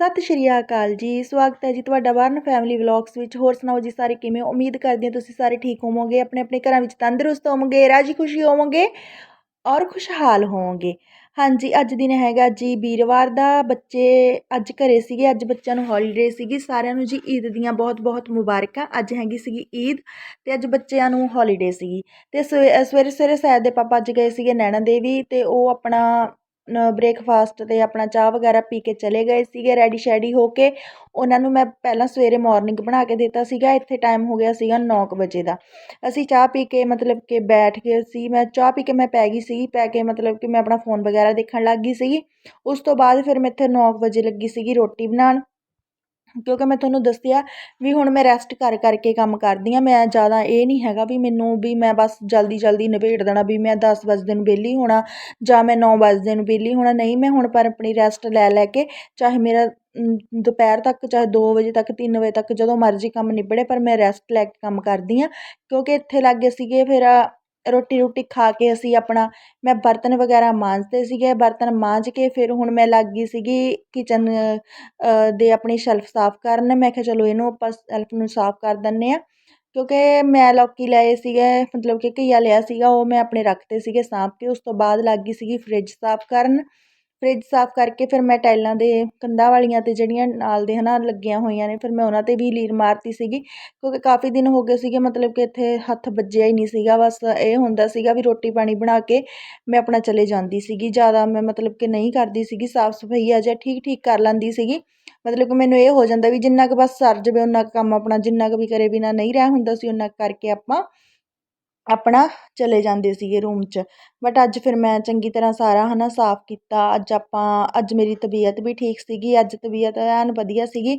ਸਤਿ ਸ਼੍ਰੀ ਅਕਾਲ ਜੀ। ਸਵਾਗਤ ਹੈ ਜੀ ਤੁਹਾਡਾ ਵਰਨ ਫੈਮਿਲੀ ਵਲੌਗਸ ਵਿੱਚ। ਹੋਰ ਸੁਣਾਓ ਜੀ ਸਾਰੇ ਕਿਵੇਂ? ਉਮੀਦ ਕਰਦੇ ਹਾਂ ਤੁਸੀਂ ਸਾਰੇ ਠੀਕ ਹੋਵੋਗੇ। ਆਪਣੇ ਆਪਣੇ ਘਰਾਂ ਵਿੱਚ ਤੰਦਰੁਸਤ ਹੋਵੋਗੇ, ਰਾਜੀ ਖੁਸ਼ੀ ਹੋਵੋਗੇ ਔਰ ਖੁਸ਼ਹਾਲ ਹੋਵੋਗੇ। ਹਾਂਜੀ, ਅੱਜ ਦਿਨ ਹੈਗਾ ਜੀ ਵੀਰਵਾਰ ਦਾ। ਬੱਚੇ ਅੱਜ ਘਰੇ ਸੀਗੇ। ਅੱਜ ਬੱਚਿਆਂ ਨੂੰ ਹੌਲੀਡੇ ਸੀਗੀ। ਸਾਰਿਆਂ ਨੂੰ ਜੀ ਈਦ ਦੀਆਂ ਬਹੁਤ ਬਹੁਤ ਮੁਬਾਰਕਾਂ। ਅੱਜ ਹੈਗੀ ਸੀਗੀ ਈਦ ਤੇ ਅੱਜ ਬੱਚਿਆਂ ਨੂੰ ਹੌਲੀਡੇ ਸੀਗੀ। ਤੇ ਸਵੇ- ਸਵੇਰੇ ਸਵੇਰੇ ਸੈਦ ਦੇ ਪਾਪਾ ਅੱਜ ਗਏ ਸੀਗੇ ਨੈਣਾ ਦੇਵੀ ਤੇ ਉਹ ਆਪਣਾ ਬ੍ਰੇਕਫਾਸਟ ਤੇ ਆਪਣਾ ਚਾਹ ਵਗੈਰਾ ਪੀ ਕੇ ਚਲੇ ਗਏ ਸੀਗੇ ਰੈਡੀ ਸ਼ੈਡੀ ਹੋ ਕੇ। ਉਹਨਾਂ ਨੂੰ ਮੈਂ ਪਹਿਲਾਂ ਸਵੇਰੇ ਮੋਰਨਿੰਗ ਬਣਾ ਕੇ ਦਿੱਤਾ ਸੀਗਾ, ਇੱਥੇ ਟਾਈਮ ਹੋ ਗਿਆ ਸੀਗਾ ਨੌ ਕੁ ਵਜੇ ਦਾ। ਅਸੀਂ ਚਾਹ ਪੀ ਕੇ ਮਤਲਬ ਕਿ ਬੈਠ ਗਏ ਸੀ, ਮੈਂ ਚਾਹ ਪੀ ਕੇ ਮੈਂ ਪੈ ਗਈ ਸੀ ਪੈ ਕੇ ਮਤਲਬ ਕਿ ਮੈਂ ਆਪਣਾ ਫੋਨ ਵਗੈਰਾ ਦੇਖਣ ਲੱਗ ਗਈ ਸੀਗੀ। ਉਸ ਤੋਂ ਬਾਅਦ ਫਿਰ ਮੈਂ ਇੱਥੇ ਨੌ ਕੁ ਵਜੇ ਲੱਗੀ ਸੀਗੀ ਰੋਟੀ ਬਣਾਉਣ। ਕਿਉਂਕਿ ਮੈਂ ਤੁਹਾਨੂੰ ਦੱਸਿਆ ਵੀ ਹੁਣ ਮੈਂ ਰੈਸਟ ਕਰ ਕਰਕੇ ਕੰਮ ਕਰਦੀ ਹਾਂ, ਮੈਂ ਜ਼ਿਆਦਾ ਇਹ ਨਹੀਂ ਹੈਗਾ ਵੀ ਮੈਨੂੰ ਵੀ ਮੈਂ ਬਸ ਜਲਦੀ ਜਲਦੀ ਨਿਬੇੜ ਦੇਣਾ ਵੀ ਮੈਂ ਦਸ ਵਜੇ ਨੂੰ ਵਿਹਲੀ ਹੋਣਾ ਜਾਂ ਮੈਂ ਨੌ ਵਜੇ ਨੂੰ ਵਿਹਲੀ ਹੋਣਾ। ਨਹੀਂ, ਮੈਂ ਹੁਣ ਪਰ ਆਪਣੀ ਰੈਸਟ ਲੈ ਲੈ ਕੇ ਚਾਹੇ ਮੇਰਾ ਦੁਪਹਿਰ ਤੱਕ ਚਾਹੇ ਦੋ ਵਜੇ ਤੱਕ, ਤਿੰਨ ਵਜੇ ਤੱਕ ਜਦੋਂ ਮਰਜ਼ੀ ਕੰਮ ਨਿਬੜੇ, ਪਰ ਮੈਂ ਰੈਸਟ ਲੈ ਕੇ ਕੰਮ ਕਰਦੀ ਹਾਂ। ਕਿਉਂਕਿ ਇੱਥੇ ਲਾਗੇ ਸੀਗੇ ਫਿਰ ਰੋਟੀ ਰੋਟੀ ਖਾ ਕੇ ਅਸੀਂ ਆਪਣਾ, ਮੈਂ ਬਰਤਨ ਵਗੈਰਾ ਮਾਂਜਦੇ ਸੀਗੇ, ਬਰਤਨ ਮਾਂਜ ਕੇ ਫਿਰ ਹੁਣ ਮੈਂ ਲੱਗ ਗਈ ਸੀਗੀ ਕਿਚਨ ਦੇ ਆਪਣੀ ਸ਼ੈਲਫ ਸਾਫ਼ ਕਰਨ। ਮੈਂ ਕਿਹਾ ਚਲੋ ਇਹਨੂੰ ਆਪਾਂ ਸ਼ੈਲਫ ਨੂੰ ਸਾਫ਼ ਕਰ ਦਿੰਦੇ ਹਾਂ। ਕਿਉਂਕਿ ਮੈਂ ਲੌਕੀ ਲਏ ਸੀਗੇ, ਮਤਲਬ ਕਿ ਘਈਆ ਲਿਆ ਸੀਗਾ, ਉਹ ਮੈਂ ਆਪਣੇ ਰੱਖਤੇ ਸੀਗੇ ਸਾਂਭ ਕੇ, ਉਸ ਤੋਂ ਬਾਅਦ ਲੱਗ ਗਈ ਸੀਗੀ ਫਰਿੱਜ ਸਾਫ਼ ਕਰਨ। ਫਰਿੱਜ ਸਾਫ਼ ਕਰਕੇ ਫਿਰ ਮੈਂ ਟਾਈਲਾਂ ਦੇ ਕੰਧਾਂ ਵਾਲੀਆਂ ਤੇ ਜਿਹੜੀਆਂ ਨਾਲ ਦੇ ਹੈ ਨਾ ਲੱਗੀਆਂ ਹੋਈਆਂ ਨੇ, ਫਿਰ ਮੈਂ ਉਹਨਾਂ ਤੇ ਵੀ ਲੀਰ ਮਾਰਤੀ ਸੀਗੀ, ਕਿਉਂਕਿ ਕਾਫੀ ਦਿਨ ਹੋ ਗਏ ਸੀਗੇ, ਮਤਲਬ ਕਿ ਇੱਥੇ ਹੱਥ ਵੱਜਿਆ ਹੀ ਨਹੀਂ ਸੀਗਾ, ਬਸ ਇਹ ਹੁੰਦਾ ਸੀਗਾ ਵੀ ਰੋਟੀ ਪਾਣੀ ਬਣਾ ਕੇ ਮੈਂ ਆਪਣਾ ਚਲੇ ਜਾਂਦੀ ਸੀਗੀ, ਜ਼ਿਆਦਾ ਮੈਂ ਮਤਲਬ ਕਿ ਨਹੀਂ ਕਰਦੀ ਸੀਗੀ, ਸਾਫ਼ ਸਫ਼ਾਈ ਆ ਜਾਂ ਠੀਕ ਠੀਕ ਕਰ ਲੈਂਦੀ ਸੀਗੀ, ਮਤਲਬ ਕਿ ਮੈਨੂੰ ਇਹ ਹੋ ਜਾਂਦਾ ਵੀ ਜਿੰਨਾ ਕੁ ਬਸ ਸਰ ਜਾਵੇ ਉਨਾ ਕੁ ਕੰਮ ਆਪਣਾ ਜਿੰਨਾ ਕੁ ਵੀ ਕਰੇ ਬਿਨਾਂ ਨਹੀਂ ਰਿਹਾ ਹੁੰਦਾ ਸੀ ਉਨਾ ਕੁ ਕਰਕੇ ਆਪਾਂ ਆਪਣਾ ਚਲੇ ਜਾਂਦੇ ਸੀਗੇ ਰੂਮ 'ਚ। ਬਟ ਅੱਜ ਫਿਰ ਮੈਂ ਚੰਗੀ ਤਰ੍ਹਾਂ ਸਾਰਾ ਹੈ ਨਾ ਸਾਫ਼ ਕੀਤਾ। ਅੱਜ ਆਪਾਂ, ਅੱਜ ਮੇਰੀ ਤਬੀਅਤ ਵੀ ਠੀਕ ਸੀਗੀ। ਅੱਜ ਤਬੀਅਤ ਐਨ ਵਧੀਆ ਸੀਗੀ।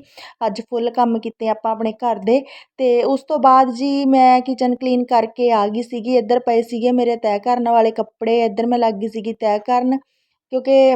ਅੱਜ ਫੁੱਲ ਕੰਮ ਕੀਤੇ ਆਪਾਂ ਆਪਣੇ ਘਰ ਦੇ। ਅਤੇ ਉਸ ਤੋਂ ਬਾਅਦ ਜੀ ਮੈਂ ਕਿਚਨ ਕਲੀਨ ਕਰਕੇ ਆ ਗਈ ਸੀਗੀ। ਇੱਧਰ ਪਏ ਸੀਗੇ ਮੇਰੇ ਤੈਅ ਕਰਨ ਵਾਲੇ ਕੱਪੜੇ। ਇੱਧਰ ਮੈਂ ਲੱਗ ਗਈ ਸੀਗੀ ਤੈਅ ਕਰਨ। ਕਿਉਂਕਿ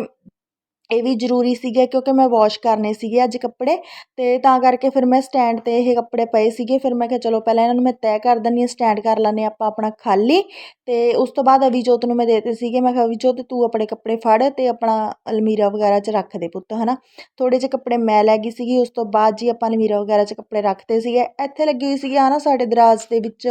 ਇਹ ਵੀ ਜ਼ਰੂਰੀ ਸੀਗੇ ਕਿਉਂਕਿ ਮੈਂ ਵੋਸ਼ ਕਰਨੇ ਸੀਗੇ ਅੱਜ ਕੱਪੜੇ ਅਤੇ ਤਾਂ ਕਰਕੇ ਫਿਰ ਮੈਂ ਸਟੈਂਡ 'ਤੇ ਇਹ ਕੱਪੜੇ ਪਏ ਸੀਗੇ। ਫਿਰ ਮੈਂ ਕਿਹਾ, ਚਲੋ ਪਹਿਲਾਂ ਇਹਨਾਂ ਨੂੰ ਮੈਂ ਤੈਅ ਕਰ ਦਿੰਦੀ ਹਾਂ, ਸਟੈਂਡ ਕਰ ਲੈਂਦੇ ਆਪਾਂ ਆਪਣਾ ਖਾਲੀ। ਅਤੇ ਉਸ ਤੋਂ ਬਾਅਦ ਅਵੀਜੋਤ ਨੂੰ ਮੈਂ ਦੇ ਦਿੱਤੇ ਸੀਗੇ। ਮੈਂ ਕਿਹਾ ਅਵੀਜੋਤ ਤੂੰ ਆਪਣੇ ਕੱਪੜੇ ਫੜ ਅਤੇ ਆਪਣਾ ਅਲਮੀਰਾ ਵਗੈਰਾ 'ਚ ਰੱਖ ਦੇ ਪੁੱਤ ਹੈ ਨਾ ਥੋੜ੍ਹੇ ਜਿਹੇ ਕੱਪੜੇ ਮੈਂ ਲੈ ਗਈ ਸੀਗੀ, ਉਸ ਤੋਂ ਬਾਅਦ ਜੀ ਆਪਾਂ ਅਲਮੀਰਾ ਵਗੈਰਾ 'ਚ ਕੱਪੜੇ ਰੱਖਦੇ ਸੀਗੇ। ਇੱਥੇ ਲੱਗੀ ਹੋਈ ਸੀਗੀ ਹੈ ਨਾ ਸਾਡੇ ਦਰਾਜ ਦੇ ਵਿੱਚ,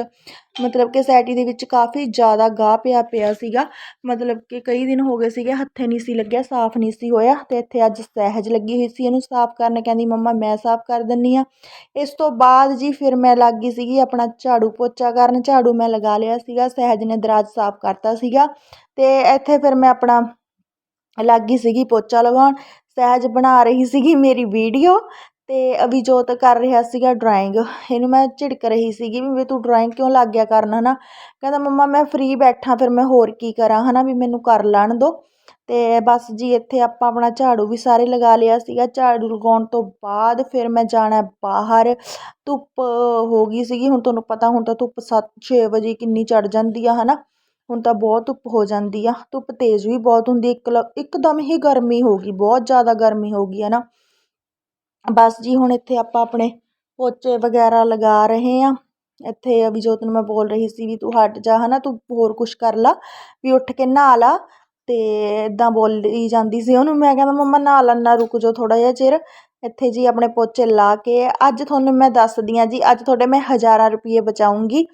ਮਤਲਬ ਕਿ ਸੈਟੀ ਦੇ ਵਿੱਚ ਕਾਫੀ ਜ਼ਿਆਦਾ ਗਾਹ ਪਿਆ ਪਿਆ ਸੀਗਾ। ਮਤਲਬ ਕਿ ਕਈ ਦਿਨ ਹੋ ਗਏ ਸੀਗੇ, ਹੱਥੇ ਨਹੀਂ ਸੀ ਲੱਗਿਆ, ਸਾਫ਼ ਨਹੀਂ ਸੀ ਹੋਇਆ। ਅਤੇ ਇੱਥੇ ਅੱਜ ਸਹਿਜ ਲੱਗੀ ਹੋਈ ਸੀ, ਇਹਨੂੰ ਸਾਫ਼ ਕਰਨ। ਕਹਿੰਦੀ, ਮੰਮਾ, ਮੈਂ ਸਾਫ਼ ਕਰ ਦਿੰਦੀ ਹਾਂ ਇਸ ਤੋਂ ਬਾਅਦ ਜੀ ਫਿਰ ਮੈਂ ਲੱਗ ਗਈ ਸੀਗੀ ਆਪਣਾ ਝਾੜੂ ਪੋਚਾ ਕਰਨ। ਝਾੜੂ ਮੈਂ ਲਗਾ ਲਿਆ ਸੀਗਾ, ਸਹਿਜ ਨੇ ਦਰਾਜ ਸਾਫ਼ ਕਰਤਾ ਸੀਗਾ ਅਤੇ ਇੱਥੇ ਫਿਰ ਮੈਂ ਆਪਣਾ ਲੱਗ ਗਈ ਸੀਗੀ ਪੋਚਾ ਲਗਾਉਣ। ਸਹਿਜ ਬਣਾ ਰਹੀ ਸੀਗੀ ਮੇਰੀ ਵੀਡੀਓ ਤੇ ਅਭਿਜੋਤ ਕਰ ਰਿਹਾ ਸੀਗਾ ਡਰਾਇੰਗ। ਇਹਨੂੰ ਮੈਂ ਝਿੜਕ ਰਹੀ ਸੀਗੀ ਵੀ ਤੂੰ ਡਰਾਇੰਗ ਕਿਉਂ ਲੱਗ ਗਿਆ ਕਰਨ ਹੈ ਕਹਿੰਦਾ, ਮੰਮਾ, ਮੈਂ ਫ੍ਰੀ ਬੈਠਾ, ਫਿਰ ਮੈਂ ਹੋਰ ਕੀ ਕਰਾਂ, ਹਨਾ? ਵੀ ਮੈਨੂੰ ਕਰ ਲੈਣ ਦੋ। ਅਤੇ ਬਸ ਜੀ ਇੱਥੇ ਆਪਾਂ ਆਪਣਾ ਝਾੜੂ ਵੀ ਸਾਰੇ ਲਗਾ ਲਿਆ ਸੀਗਾ। ਝਾੜੂ ਲਗਾਉਣ ਤੋਂ ਬਾਅਦ ਫਿਰ ਮੈਂ ਜਾਣਾ ਬਾਹਰ। ਧੁੱਪ ਹੋ ਗਈ ਸੀਗੀ। ਹੁਣ ਤੁਹਾਨੂੰ ਪਤਾ, ਹੁਣ ਤਾਂ ਧੁੱਪ ਸੱਤ, ਛੇ ਵਜੇ ਕਿੰਨੀ ਚੜ੍ਹ ਜਾਂਦੀ ਆ ਹੈ ਨਾ ਹੁਣ ਤਾਂ ਬਹੁਤ ਧੁੱਪ ਹੋ ਜਾਂਦੀ ਆ। ਧੁੱਪ ਤੇਜ਼ ਵੀ ਬਹੁਤ ਹੁੰਦੀ ਇੱਕ ਇੱਕਦਮ ਹੀ ਗਰਮੀ ਹੋ ਗਈ, ਬਹੁਤ ਜ਼ਿਆਦਾ ਗਰਮੀ ਹੋ ਗਈ ਹੈ ਨਾ ਬਸ ਜੀ ਹੁਣ ਇੱਥੇ ਆਪਾਂ ਆਪਣੇ ਪੋਚੇ ਵਗੈਰਾ ਲਗਾ ਰਹੇ ਹਾਂ ਇੱਥੇ ਅਭਿਜੋਤ ਨੂੰ ਮੈਂ ਬੋਲ ਰਹੀ ਸੀ ਵੀ ਤੂੰ ਹਟ ਜਾ ਹੈ ਨਾ ਤੂੰ ਹੋਰ ਕੁਛ ਕਰ ਲਾ, ਵੀ ਉੱਠ ਕੇ ਨਹਾ ਲਾ। ਅਤੇ ਇੱਦਾਂ ਬੋਲੀ ਜਾਂਦੀ ਸੀ ਉਹਨੂੰ। ਮੈਂ ਕਹਿੰਦਾ, ਮੰਮਾ ਨਹਾ ਲੈਂਦਾ ਰੁਕ ਜਾਓ ਥੋੜ੍ਹਾ ਜਿਹਾ ਚਿਰ। ਇੱਥੇ ਜੀ ਆਪਣੇ ਪੋਚੇ ਲਾ ਕੇ, ਅੱਜ ਤੁਹਾਨੂੰ ਮੈਂ ਦੱਸਦੀ ਹਾਂ ਜੀ, ਅੱਜ ਤੁਹਾਡੇ ਮੈਂ ਹਜ਼ਾਰਾਂ ਰੁਪਈਏ ਬਚਾਊਂਗੀ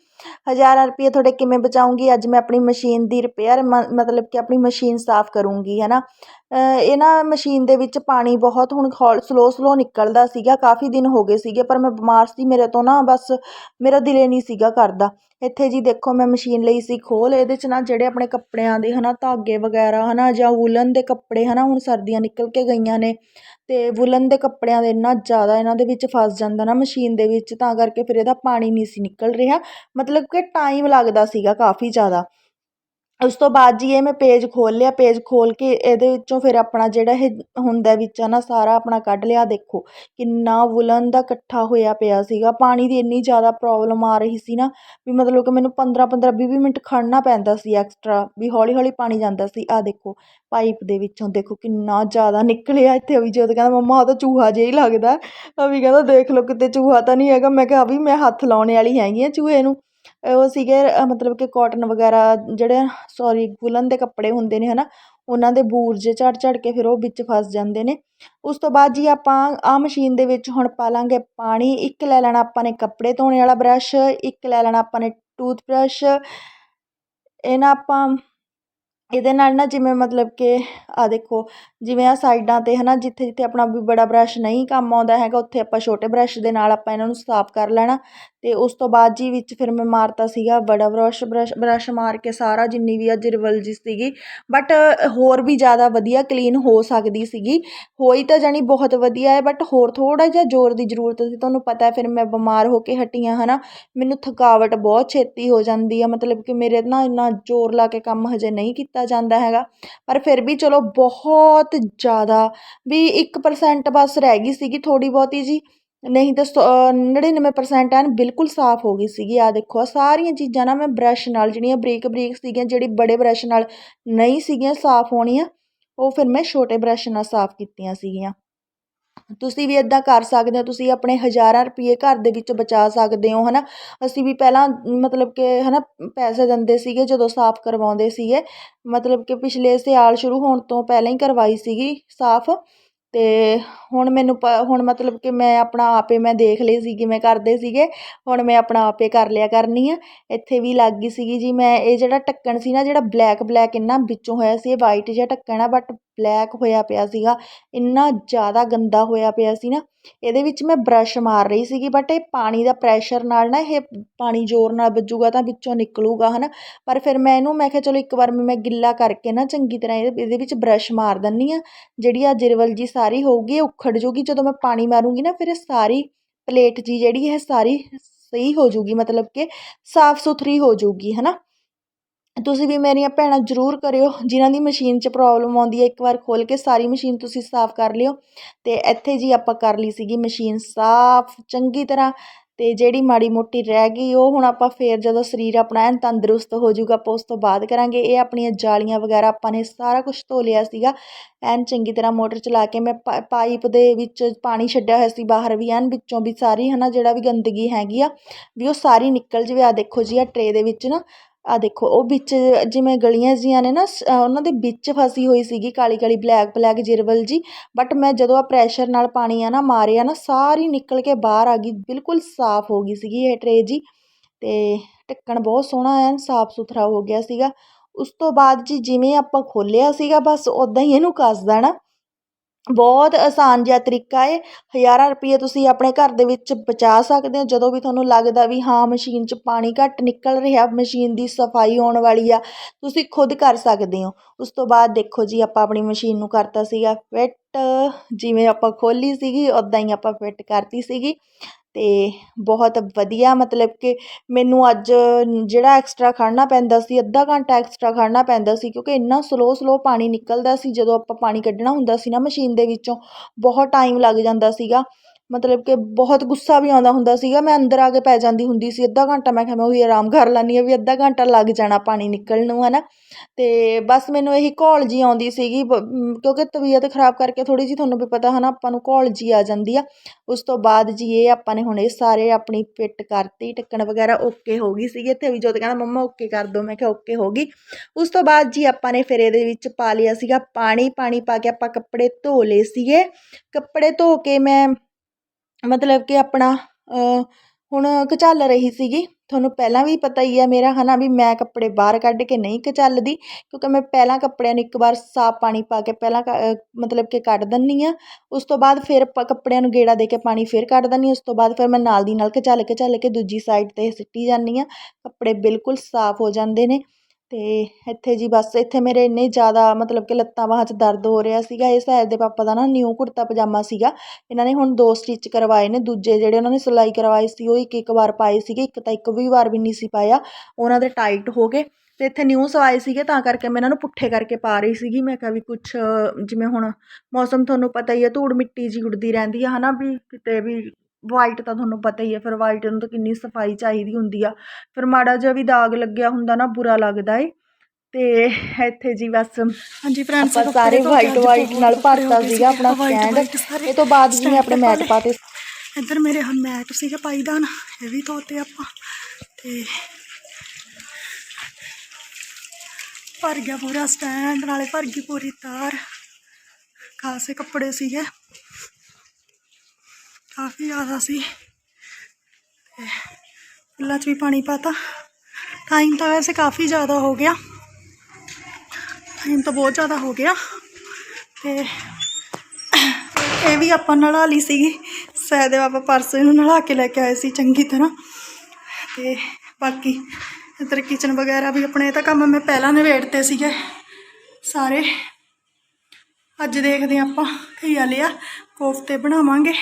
ਹਜ਼ਾਰਾਂ ਰੁਪਈਏ ਤੁਹਾਡੇ ਕਿਵੇਂ ਬਚਾਊਂਗੀ ਅੱਜ ਮੈਂ ਆਪਣੀ ਮਸ਼ੀਨ ਦੀ ਰਿਪੇਅਰ ਮ, ਮਤਲਬ ਕਿ ਆਪਣੀ ਮਸ਼ੀਨ ਸਾਫ਼ ਕਰੂੰਗੀ, ਹੈ ਨਾ? ਇਹ ਨਾ ਮਸ਼ੀਨ ਦੇ ਵਿੱਚ ਪਾਣੀ ਬਹੁਤ ਹੁਣ ਹੌਲ ਸਲੋ ਸਲੋ ਨਿਕਲਦਾ ਸੀਗਾ, ਕਾਫੀ ਦਿਨ ਹੋ ਗਏ ਸੀਗੇ, ਪਰ ਮੈਂ ਬਿਮਾਰ ਸੀ ਮੇਰੇ ਤੋਂ ਨਾ, ਬਸ ਮੇਰਾ ਦਿਲ ਨਹੀਂ ਸੀਗਾ ਕਰਦਾ। ਇੱਥੇ ਜੀ ਦੇਖੋ, ਮੈਂ ਮਸ਼ੀਨ ਲਈ ਸੀ ਖੋਲ, ਇਹਦੇ 'ਚ ਨਾ ਜਿਹੜੇ ਆਪਣੇ ਕੱਪੜਿਆਂ ਦੇ ਹੈ ਨਾ ਧਾਗੇ ਵਗੈਰਾ ਹੈ ਨਾ ਜਾਂ ਵੂਲਨ ਦੇ ਕੱਪੜੇ ਹੈ ਨਾ ਹੁਣ ਸਰਦੀਆਂ ਨਿਕਲ ਕੇ ਗਈਆਂ ਨੇ ਅਤੇ ਵੂਲਨ ਦੇ ਕੱਪੜਿਆਂ ਦੇ ਇੰਨਾ ਜ਼ਿਆਦਾ ਇਹਨਾਂ ਦੇ ਵਿੱਚ ਫਸ ਜਾਂਦਾ ਨਾ ਮਸ਼ੀਨ ਦੇ ਵਿੱਚ, ਤਾਂ ਕਰਕੇ ਫਿਰ ਇਹਦਾ ਪਾਣੀ ਨਹੀਂ ਸੀ ਨਿਕਲ ਰਿਹਾ। ਮਤਲਬ ਕਿ ਟਾਈਮ ਲੱਗਦਾ ਸੀਗਾ ਕਾਫੀ ਜ਼ਿਆਦਾ। ਉਸ ਤੋਂ ਬਾਅਦ ਜੀ ਇਹ ਮੈਂ ਪੇਜ ਖੋਲ੍ਹ ਲਿਆ ਪੇਜ ਖੋਲ੍ਹ ਕੇ ਇਹਦੇ ਵਿੱਚੋਂ ਫਿਰ ਆਪਣਾ ਜਿਹੜਾ ਇਹ ਹੁੰਦਾ ਵਿੱਚ ਨਾ ਸਾਰਾ ਆਪਣਾ ਕੱਢ ਲਿਆ। ਦੇਖੋ ਕਿੰਨਾ ਵੁਲਨ ਦਾ ਇਕੱਠਾ ਹੋਇਆ ਪਿਆ ਸੀਗਾ। ਪਾਣੀ ਦੀ ਇੰਨੀ ਜ਼ਿਆਦਾ ਪ੍ਰੋਬਲਮ ਆ ਰਹੀ ਸੀ ਨਾ ਵੀ ਮਤਲਬ ਕਿ ਮੈਨੂੰ ਪੰਦਰਾਂ ਪੰਦਰਾਂ, ਵੀਹ ਵੀਹ ਮਿੰਟ ਖੜ੍ਹਨਾ ਪੈਂਦਾ ਸੀ ਐਕਸਟਰਾ ਵੀ ਹੌਲੀ ਹੌਲੀ ਪਾਣੀ ਜਾਂਦਾ ਸੀ। ਆਹ ਦੇਖੋ ਪਾਈਪ ਦੇ ਵਿੱਚੋਂ ਦੇਖੋ ਕਿੰਨਾ ਜ਼ਿਆਦਾ ਨਿਕਲਿਆ ਇੱਥੇ ਵੀ। ਜਦੋਂ ਕਹਿੰਦਾ ਮੰਮਾ ਉਹ ਤਾਂ ਚੂਹਾ ਜਿਹਾ ਹੀ ਲੱਗਦਾ। ਅਭੀ ਕਹਿੰਦਾ ਦੇਖ ਲਓ ਕਿਤੇ ਚੂਹਾ ਤਾਂ ਨਹੀਂ ਹੈਗਾ। ਮੈਂ ਕਿਹਾ ਅਭੀ ਮੈਂ ਹੱਥ ਲਾਉਣ ਵਾਲੀ ਹੈਗੀ ਹਾਂ ਚੂਹੇ ਨੂੰ। ਉਹ ਸੀਗੇ ਮਤਲਬ ਕਿ ਕੋਟਨ ਵਗੈਰਾ ਜਿਹੜੇ ਸੋਰੀ ਵੂਲਨ ਦੇ ਕੱਪੜੇ ਹੁੰਦੇ ਨੇ ਹੈ ਨਾ ਉਹਨਾਂ ਦੇ ਬੂਰਜ ਜੇ ਝੜ ਝੜ ਕੇ ਫਿਰ ਉਹ ਵਿੱਚ ਫਸ ਜਾਂਦੇ ਨੇ। ਉਸ ਤੋਂ ਬਾਅਦ ਜੀ ਆਪਾਂ ਆਹ ਮਸ਼ੀਨ ਦੇ ਵਿੱਚ ਹੁਣ ਪਾ ਲਾਂਗੇ ਪਾਣੀ, ਇੱਕ ਲੈ ਲੈਣਾ ਆਪਾਂ ਨੇ ਕੱਪੜੇ ਧੋਣੇ ਵਾਲਾ ਬਰੱਸ਼ ਇੱਕ ਲੈ ਲੈਣਾ ਆਪਾਂ ਨੇ ਟੂਥ ਬਰੱਸ਼ ਇਹ ਨਾ ਆਪਾਂ ਇਹਦੇ ਨਾਲ ਨਾ ਜਿਵੇਂ ਮਤਲਬ ਕਿ ਆ ਦੇਖੋ, ਜਿਵੇਂ ਆ ਸਾਈਡਾਂ 'ਤੇ ਹੈ ਨਾ ਜਿੱਥੇ ਜਿੱਥੇ ਆਪਣਾ ਵੀ ਬੜਾ ਬਰੱਸ਼ ਨਹੀਂ ਕੰਮ ਆਉਂਦਾ ਹੈਗਾ, ਉੱਥੇ ਆਪਾਂ ਛੋਟੇ ਬਰੱਸ਼ ਦੇ ਨਾਲ ਆਪਾਂ ਇਹਨਾਂ ਨੂੰ ਸਾਫ਼ ਕਰ ਲੈਣਾ। ਅਤੇ ਉਸ ਤੋਂ ਬਾਅਦ ਜੀ ਵਿੱਚ ਫਿਰ ਮੈਂ ਮਾਰਤਾ ਸੀਗਾ ਬੜਾ ਬਰੱਸ਼ ਬਰੱਸ਼ ਬਰੱਸ਼ ਮਾਰ ਕੇ ਸਾਰਾ ਜਿੰਨੀ ਵੀ ਆ ਜਿਰਵਲ ਜੀ ਸੀਗੀ। ਬਟ ਹੋਰ ਵੀ ਜ਼ਿਆਦਾ ਵਧੀਆ ਕਲੀਨ ਹੋ ਸਕਦੀ ਸੀਗੀ। ਹੋਈ ਤਾਂ ਜਾਣੀ ਬਹੁਤ ਵਧੀਆ ਹੈ ਬਟ ਹੋਰ ਥੋੜ੍ਹਾ ਜਿਹਾ ਜ਼ੋਰ ਦੀ ਜ਼ਰੂਰਤ ਸੀ, ਤੁਹਾਨੂੰ ਪਤਾ ਫਿਰ ਮੈਂ ਬਿਮਾਰ ਹੋ ਕੇ ਹਟੀ ਹਾਂ ਹੈ ਨਾ ਮੈਨੂੰ ਥਕਾਵਟ ਬਹੁਤ ਛੇਤੀ ਹੋ ਜਾਂਦੀ ਆ, ਮਤਲਬ ਕਿ ਮੇਰੇ ਨਾ ਇੰਨਾ ਜ਼ੋਰ ਲਾ ਕੇ ਕੰਮ ਹਜੇ ਨਹੀਂ ਕੀਤਾ ਜਾਂਦਾ ਹੈਗਾ। ਪਰ ਫਿਰ ਵੀ ਚਲੋ ਬਹੁਤ ਜ਼ਿਆਦਾ, ਵੀ ਇੱਕ ਪਰਸੈਂਟ ਬਸ ਰਹਿ ਗਈ ਸੀਗੀ ਥੋੜ੍ਹੀ ਬਹੁਤੀ ਜੀ। ਨਹੀਂ ਤਾਂ ਸੌ ਨੜਿਨਵੇਂ ਪਰਸੈਂਟ ਐਨ ਬਿਲਕੁਲ ਸਾਫ਼ ਹੋ ਗਈ ਸੀਗੀ। ਆਹ ਦੇਖੋ, ਆਹ ਸਾਰੀਆਂ ਚੀਜ਼ਾਂ ਨਾ ਮੈਂ ਬਰੱਸ਼ ਨਾਲ, ਜਿਹੜੀਆਂ ਬਰੀਕ ਬਰੀਕ ਸੀਗੀਆਂ, ਜਿਹੜੀ ਬੜੇ ਬਰੱਸ਼ ਨਾਲ ਨਹੀਂ ਸੀਗੀਆਂ, ਸਾਫ਼ ਹੋਣੀਆਂ, ਉਹ ਫਿਰ ਮੈਂ ਛੋਟੇ ਬਰੱਸ਼ ਨਾਲ ਸਾਫ਼ ਕੀਤੀਆਂ ਸੀਗੀਆਂ। ਤੁਸੀਂ ਵੀ ਇੱਦਾਂ ਕਰ ਸਕਦੇ ਹੋ, ਤੁਸੀਂ ਆਪਣੇ ਹਜ਼ਾਰਾਂ ਰੁਪਏ ਘਰ ਦੇ ਵਿੱਚ ਬਚਾ ਸਕਦੇ ਹੋ ਹੈ ਨਾ ਅਸੀਂ ਵੀ ਪਹਿਲਾਂ, ਮਤਲਬ ਕਿ ਹੈ ਨਾ ਪੈਸੇ ਦਿੰਦੇ ਸੀਗੇ, ਜਦੋਂ ਸਾਫ਼ ਕਰਵਾਉਂਦੇ ਸੀਗੇ। ਮਤਲਬ ਕਿ ਪਿਛਲੇ ਸਿਆਲ ਸ਼ੁਰੂ ਹੋਣ ਤੋਂ ਪਹਿਲਾਂ ਹੀ ਕਰਵਾਈ ਸੀਗੀ ਸਾਫ਼। ਅਤੇ ਹੁਣ ਮੈਨੂੰ ਪ, ਹੁਣ ਮਤਲਬ ਕਿ ਮੈਂ ਆਪਣਾ ਆਪ ਆਪੇ ਮੈਂ ਦੇਖ ਲਈ ਸੀ ਕਿਵੇਂ ਕਰਦੇ ਸੀਗੇ, ਹੁਣ ਮੈਂ ਆਪਣਾ ਆਪੇ ਕਰ ਲਿਆ ਕਰਨੀ ਆ। ਇੱਥੇ ਵੀ ਲੱਗ ਗਈ ਸੀਗੀ ਜੀ ਮੈਂ, ਇਹ ਜਿਹੜਾ ਢੱਕਣ ਸੀ ਨਾ, ਜਿਹੜਾ ਬਲੈਕ ਬਲੈਕ ਇੰਨਾ ਵਿੱਚੋਂ ਹੋਇਆ ਸੀ, ਇਹ ਵਾਈਟ ਜਿਹਾ ਢੱਕਣ ਆ ਬਟ ਬਲੈਕ ਹੋਇਆ ਪਿਆ ਸੀਗਾ, ਇੰਨਾ ਜ਼ਿਆਦਾ ਗੰਦਾ ਹੋਇਆ ਪਿਆ ਸੀ ਨਾ, ਇਹਦੇ ਵਿੱਚ ਮੈਂ ਬਰੱਸ਼ ਮਾਰ ਰਹੀ ਸੀਗੀ ਬਟ ਇਹ ਪਾਣੀ ਦਾ ਪ੍ਰੈਸ਼ਰ ਨਾਲ ਨਾ ਇਹ ਪਾਣੀ ਜ਼ੋਰ ਨਾਲ ਵੱਜੂਗਾ ਤਾਂ ਵਿੱਚੋਂ ਨਿਕਲੂਗਾ ਹੈ ਨਾ ਪਰ ਫਿਰ ਮੈਂ ਇਹਨੂੰ, ਮੈਂ ਕਿਹਾ ਚਲੋ ਇੱਕ ਵਾਰ ਮੈਂ ਗਿੱਲਾ ਕਰਕੇ ਨਾ ਚੰਗੀ ਤਰ੍ਹਾਂ ਇਹਦੇ ਇਹਦੇ ਵਿੱਚ ਬਰੱਸ਼ ਮਾਰ ਦਿੰਦੀ ਹਾਂ, ਜਿਹੜੀ ਆ ਜਿਰਵਲ ਜੀ ਸਾਰੀ ਹੋਊਗੀ ਉਖੜ ਜੂਗੀ, ਜਦੋਂ ਮੈਂ ਪਾਣੀ ਮਾਰੂੰਗੀ ਨਾ ਫਿਰ ਸਾਰੀ ਪਲੇਟ ਜੀ ਜਿਹੜੀ ਹੈ ਸਾਰੀ ਸਹੀ ਹੋ ਜੂਗੀ, ਮਤਲਬ ਕਿ ਸਾਫ਼ ਸੁਥਰੀ ਹੋ ਜੂਗੀ ਹੈ ਨਾ ਤੁਸੀਂ ਵੀ ਮੇਰੀਆਂ ਭੈਣਾਂ ਜ਼ਰੂਰ ਕਰਿਓ, ਜਿਨ੍ਹਾਂ ਦੀ ਮਸ਼ੀਨ 'ਚ ਪ੍ਰੋਬਲਮ ਆਉਂਦੀ ਹੈ, ਇੱਕ ਵਾਰ ਖੋਲ੍ਹ ਕੇ ਸਾਰੀ ਮਸ਼ੀਨ ਤੁਸੀਂ ਸਾਫ਼ ਕਰ ਲਿਓ। ਅਤੇ ਇੱਥੇ ਜੀ ਆਪਾਂ ਕਰ ਲਈ ਸੀਗੀ ਮਸ਼ੀਨ ਸਾਫ਼, ਚੰਗੀ ਤਰ੍ਹਾਂ ਅਤੇ ਜਿਹੜੀ ਮਾੜੀ ਮੋਟੀ ਰਹਿ ਗਈ, ਉਹ ਹੁਣ ਆਪਾਂ ਫਿਰ ਜਦੋਂ ਸਰੀਰ ਆਪਣਾ ਐਨ ਤੰਦਰੁਸਤ ਹੋ ਜਾਊਗਾ, ਆਪਾਂ ਉਸ ਤੋਂ ਬਾਅਦ ਕਰਾਂਗੇ। ਇਹ ਆਪਣੀਆਂ ਜਾਲੀਆਂ ਵਗੈਰਾ ਆਪਾਂ ਨੇ ਸਾਰਾ ਕੁਝ ਧੋ ਲਿਆ ਸੀਗਾ। ਐਨ ਚੰਗੀ ਤਰ੍ਹਾਂ ਮੋਟਰ ਚਲਾ ਕੇ ਮੈਂ ਪਾਈਪ ਦੇ ਵਿੱਚ ਪਾਣੀ ਛੱਡਿਆ ਹੋਇਆ ਸੀ, ਬਾਹਰ ਵੀ, ਐਨ ਵਿੱਚੋਂ ਵੀ ਸਾਰੀ ਹੈ ਨਾ ਜਿਹੜਾ ਵੀ ਗੰਦਗੀ ਹੈਗੀ ਆ, ਵੀ ਉਹ ਸਾਰੀ ਨਿਕਲ ਜਾਵੇ। ਆ ਦੇਖੋ ਜੀ ਆ ਟਰੇ ਦੇ ਵਿੱਚ ਨਾ ਆਹ ਦੇਖੋ, ਉਹ ਵਿੱਚ ਜਿਵੇਂ ਗਲੀਆਂ ਜਿਹੀਆਂ ਨੇ ਨਾ, ਸ ਉਹਨਾਂ ਦੇ ਵਿੱਚ ਫਸੀ ਹੋਈ ਸੀਗੀ ਕਾਲੀ ਕਾਲੀ ਬਲੈਕ ਬਲੈਕ ਜਿਰਵਲ ਜੀ। ਬਟ ਮੈਂ ਜਦੋਂ ਆਹ ਪ੍ਰੈਸ਼ਰ ਨਾਲ ਪਾਣੀ ਆ ਨਾ ਮਾਰਿਆ ਨਾ, ਸਾਰੀ ਨਿਕਲ ਕੇ ਬਾਹਰ ਆ ਗਈ, ਬਿਲਕੁਲ ਸਾਫ਼ ਹੋ ਗਈ ਸੀਗੀ ਇਹ ਟਰੇ ਜੀ। ਅਤੇ ਢੱਕਣ ਬਹੁਤ ਸੋਹਣਾ ਐਨ ਸਾਫ਼ ਸੁਥਰਾ ਹੋ ਗਿਆ ਸੀਗਾ। ਉਸ ਤੋਂ ਬਾਅਦ ਜੀ ਜਿਵੇਂ ਆਪਾਂ ਖੋਲ੍ਹਿਆ ਸੀਗਾ, ਬਸ ਉੱਦਾਂ ਹੀ ਇਹਨੂੰ ਕੱਸ ਦੇਣਾ ਬਹੁਤ ਆਸਾਨ ਜਿਹਾ ਤਰੀਕਾ ਹੈ ਹਜ਼ਾਰਾਂ ਰੁਪਈਏ ਤੁਸੀਂ ਆਪਣੇ ਘਰ ਦੇ ਵਿੱਚ ਬਚਾ ਸਕਦੇ ਹੋ। ਜਦੋਂ ਵੀ ਤੁਹਾਨੂੰ ਲੱਗਦਾ ਵੀ ਹਾਂ, ਮਸ਼ੀਨ 'ਚ ਪਾਣੀ ਘੱਟ ਨਿਕਲ ਰਿਹਾ, ਮਸ਼ੀਨ ਦੀ ਸਫ਼ਾਈ ਹੋਣ ਵਾਲੀ ਆ, ਤੁਸੀਂ ਖੁਦ ਕਰ ਸਕਦੇ ਹੋ। ਉਸ ਤੋਂ ਬਾਅਦ ਦੇਖੋ ਜੀ, ਆਪਾਂ ਆਪਣੀ ਮਸ਼ੀਨ ਨੂੰ ਕਰਤਾ ਸੀਗਾ ਫਿੱਟ। ਜਿਵੇਂ ਆਪਾਂ ਖੋਲ੍ਹੀ ਸੀਗੀ ਉੱਦਾਂ ਹੀ ਆਪਾਂ ਫਿੱਟ ਕਰਤੀ ਸੀਗੀ। ਅਤੇ ਬਹੁਤ ਵਧੀਆ, ਮਤਲਬ ਕਿ ਮੈਨੂੰ ਅੱਜ ਜਿਹੜਾ ਐਕਸਟਰਾ ਖੜ੍ਹਨਾ ਪੈਂਦਾ ਸੀ, ਅੱਧਾ ਘੰਟਾ ਐਕਸਟਰਾ ਖੜ੍ਹਨਾ ਪੈਂਦਾ ਸੀ, ਕਿਉਂਕਿ ਇੰਨਾ ਸਲੋ ਸਲੋ ਪਾਣੀ ਨਿਕਲਦਾ ਸੀ, ਜਦੋਂ ਆਪਾਂ ਪਾਣੀ ਕੱਢਣਾ ਹੁੰਦਾ ਸੀ ਨਾ ਮਸ਼ੀਨ ਦੇ ਵਿੱਚੋਂ, ਬਹੁਤ ਟਾਈਮ ਲੱਗ ਜਾਂਦਾ ਸੀਗਾ। ਮਤਲਬ ਕਿ ਬਹੁਤ ਗੁੱਸਾ ਵੀ ਆਉਂਦਾ ਹੁੰਦਾ ਸੀਗਾ। ਮੈਂ ਅੰਦਰ ਆ ਕੇ ਪੈ ਜਾਂਦੀ ਹੁੰਦੀ ਸੀ। ਅੱਧਾ ਘੰਟਾ ਮੈਂ ਕਿਹਾ ਮੈਂ ਉਹੀ ਆਰਾਮ ਕਰ ਲੈਂਦੀ ਹਾਂ ਵੀ ਅੱਧਾ ਘੰਟਾ ਲੱਗ ਜਾਣਾ ਪਾਣੀ ਨਿਕਲਣ ਨੂੰ ਹੈ ਨਾ ਅਤੇ ਬਸ ਮੈਨੂੰ ਇਹੀ ਘੋਲ ਜੀ ਆਉਂਦੀ ਸੀਗੀ। ਬ ਕਿਉਂਕਿ ਤਬੀਅਤ ਖਰਾਬ ਕਰਕੇ ਥੋੜ੍ਹੀ ਜਿਹੀ ਤੁਹਾਨੂੰ ਵੀ ਪਤਾ ਹੈ ਨਾ ਆਪਾਂ ਨੂੰ ਘੋਲ ਜੀ ਆ ਜਾਂਦੀ ਆ। ਉਸ ਤੋਂ ਬਾਅਦ ਜੀ ਇਹ ਆਪਾਂ ਨੇ ਹੁਣ ਇਹ ਸਾਰੇ ਆਪਣੀ ਫਿੱਟ ਕਰਤੀ, ਢੱਕਣ ਵਗੈਰਾ ਓਕੇ ਹੋ ਗਈ ਸੀਗੀ। ਇੱਥੇ ਵੀ ਜੋਤ ਕਹਿੰਦਾ, ਮੰਮਾ, ਓਕੇ ਕਰ ਦਿਓ ਮੈਂ ਕਿਹਾ, ਓਕੇ ਹੋ ਗਈ। ਉਸ ਤੋਂ ਬਾਅਦ ਜੀ ਆਪਾਂ ਨੇ ਫਿਰ ਇਹਦੇ ਵਿੱਚ ਪਾ ਲਿਆ ਸੀਗਾ ਪਾਣੀ। ਪਾਣੀ ਪਾ ਕੇ ਆਪਾਂ ਕੱਪੜੇ ਧੋ ਲਏ ਸੀਗੇ। ਕੱਪੜੇ ਧੋ ਕੇ ਮੈਂ ਮਤਲਬ ਕਿ ਆਪਣਾ ਹੁਣ ਕਚੱਲ ਰਹੀ ਸੀਗੀ। ਤੁਹਾਨੂੰ ਪਹਿਲਾਂ ਵੀ ਪਤਾ ਹੀ ਹੈ ਮੇਰਾ ਹੈ ਨਾ ਵੀ ਮੈਂ ਕੱਪੜੇ ਬਾਹਰ ਕੱਢ ਕੇ ਨਹੀਂ ਕਚੱਲਦੀ ਕਿਉਂਕਿ ਮੈਂ ਪਹਿਲਾਂ ਕੱਪੜਿਆਂ ਨੂੰ ਇੱਕ ਵਾਰ ਸਾਫ਼ ਪਾਣੀ ਪਾ ਕੇ ਪਹਿਲਾਂ ਮਤਲਬ ਕਿ ਕੱਢ ਦਿੰਦੀ ਹਾਂ। ਉਸ ਤੋਂ ਬਾਅਦ ਫਿਰ ਪ, ਕੱਪੜਿਆਂ ਨੂੰ ਗੇੜਾ ਦੇ ਕੇ ਪਾਣੀ ਫਿਰ ਕੱਢ ਦਿੰਦੀ ਉਸ ਤੋਂ ਬਾਅਦ ਫਿਰ ਮੈਂ ਨਾਲ ਦੀ ਨਾਲ ਕਚੱਲ ਕਚੱਲ ਕੇ ਦੂਜੀ ਸਾਈਡ 'ਤੇ ਸਿੱਟੀ ਜਾਂਦੀ ਹਾਂ। ਕੱਪੜੇ ਬਿਲਕੁਲ ਸਾਫ਼ ਹੋ ਜਾਂਦੇ ਨੇ। ਅਤੇ ਇੱਥੇ ਜੀ ਬਸ ਇੱਥੇ ਮੇਰੇ ਇੰਨੇ ਜ਼ਿਆਦਾ ਮਤਲਬ ਕਿ ਲੱਤਾਂ ਬਾਹਾਂ 'ਚ ਦਰਦ ਹੋ ਰਿਹਾ ਸੀਗਾ ਇਹ ਸਾਹਿਲ ਦੇ ਪਾਪਾ ਦਾ ਨਾ ਨਿਊ ਕੁੜਤਾ ਪਜਾਮਾ ਸੀਗਾ। ਇਹਨਾਂ ਨੇ ਹੁਣ ਦੋ ਸਟਿਚ ਕਰਵਾਏ ਨੇ, ਦੂਜੇ ਜਿਹੜੇ ਉਹਨਾਂ ਨੇ ਸਿਲਾਈ ਕਰਵਾਏ ਸੀ, ਉਹ ਇੱਕ ਇੱਕ ਵਾਰ ਪਾਏ ਸੀਗੇ, ਇੱਕ ਤਾਂ ਇੱਕ ਵੀ ਵਾਰ ਵੀ ਨਹੀਂ ਸੀ ਪਾਇਆ, ਉਹਨਾਂ ਦੇ ਟਾਈਟ ਹੋ ਗਏ। ਅਤੇ ਇੱਥੇ ਨਿਊ ਸਵਾਏ ਸੀਗੇ, ਤਾਂ ਕਰਕੇ ਮੈਂ ਇਹਨਾਂ ਨੂੰ ਪੁੱਠੇ ਕਰਕੇ ਪਾ ਰਹੀ ਸੀਗੀ। ਮੈਂ ਕਿਹਾ ਵੀ ਕੁਛ, ਜਿਵੇਂ ਹੁਣ ਮੌਸਮ ਤੁਹਾਨੂੰ ਪਤਾ ਹੀ ਹੈ, ਧੂੜ ਮਿੱਟੀ ਜਿਹੀ ਉੱਡਦੀ ਰਹਿੰਦੀ ਆ ਹੈ ਨਾ ਵੀ ਕਿਤੇ ਵੀ ਵਾਈਟ ਤਾਂ ਤੁਹਾਨੂੰ ਪਤਾ ਹੀ ਹੈ ਫਿਰ ਵਾਈਟ ਨੂੰ ਤਾਂ ਕਿੰਨੀ ਸਫ਼ਾਈ ਚਾਹੀਦੀ ਹੁੰਦੀ ਆ। ਫਿਰ ਮਾੜਾ ਜਿਹਾ ਵੀ ਦਾਗ ਲੱਗਿਆ ਹੁੰਦਾ ਨਾ ਬੁਰਾ ਲੱਗਦਾ ਏ। ਤੇ ਇੱਥੇ ਜੀ ਬਸ ਹਾਂਜੀ ਫਰੈਂਡਸ ਆਪਾਂ ਸਾਰੇ ਵਾਈਟ ਵਾਈਟ ਨਾਲ ਭਰਤਾ ਸੀਗਾ ਆਪਣਾ ਸਟੈਂਡ ਇਹ ਤੋਂ ਬਾਅਦ ਜੀ ਮੈਂ ਆਪਣੇ ਮੈਟ ਪਾਤੇ ਇੱਧਰ ਮੇਰੇ ਹੁਣ ਮੈਟ ਸੀਗਾ ਪਾਈਦਾਨ ਇਹ ਵੀ ਧੋਤੇ ਆਪਾਂ। ਤੇ ਭਰ ਗਿਆ ਪੂਰਾ ਸਟੈਂਡ ਨਾਲੇ ਭਰ ਗਈ ਪੂਰੀ ਤਾਰ। ਖਾਸੇ ਕੱਪੜੇ ਸੀਗੇ। ਕਾਫੀ ਜ਼ਿਆਦਾ ਸੀ। ਤੇ ਫੁੱਲਾਂ 'ਚ ਵੀ ਪਾਣੀ ਪਾਤਾ। ਟਾਈਮ ਤਾਂ ਵੈਸੇ ਕਾਫੀ ਜ਼ਿਆਦਾ ਹੋ ਗਿਆ। ਟਾਈਮ ਤਾਂ ਬਹੁਤ ਜ਼ਿਆਦਾ ਹੋ ਗਿਆ। ਤੇ ਇਹ ਵੀ ਆਪਾਂ ਨਲਾ ਲਈ ਸੀਗੀ। ਸਹਿਦੇਵ ਆਪਾਂ ਪਰਸੋਂ ਇਹਨੂੰ ਨਲਾ ਕੇ ਲੈ ਕੇ ਆਏ ਸੀ ਚੰਗੀ ਤਰ੍ਹਾਂ। ਤੇ ਬਾਕੀ ਇੱਧਰ ਕਿਚਨ ਵਗੈਰਾ ਵੀ ਆਪਣੇ ਤਾਂ ਕੰਮ ਮੈਂ ਪਹਿਲਾਂ ਨਿਬੇੜਤੇ ਸੀਗੇ। ਸਾਰੇ। ਅੱਜ ਦੇਖਦੇ ਹਾਂ ਆਪਾਂ ਘੀਆ ਲਿਆ ਕੋਫਤੇ ਬਣਾਵਾਂਗੇ।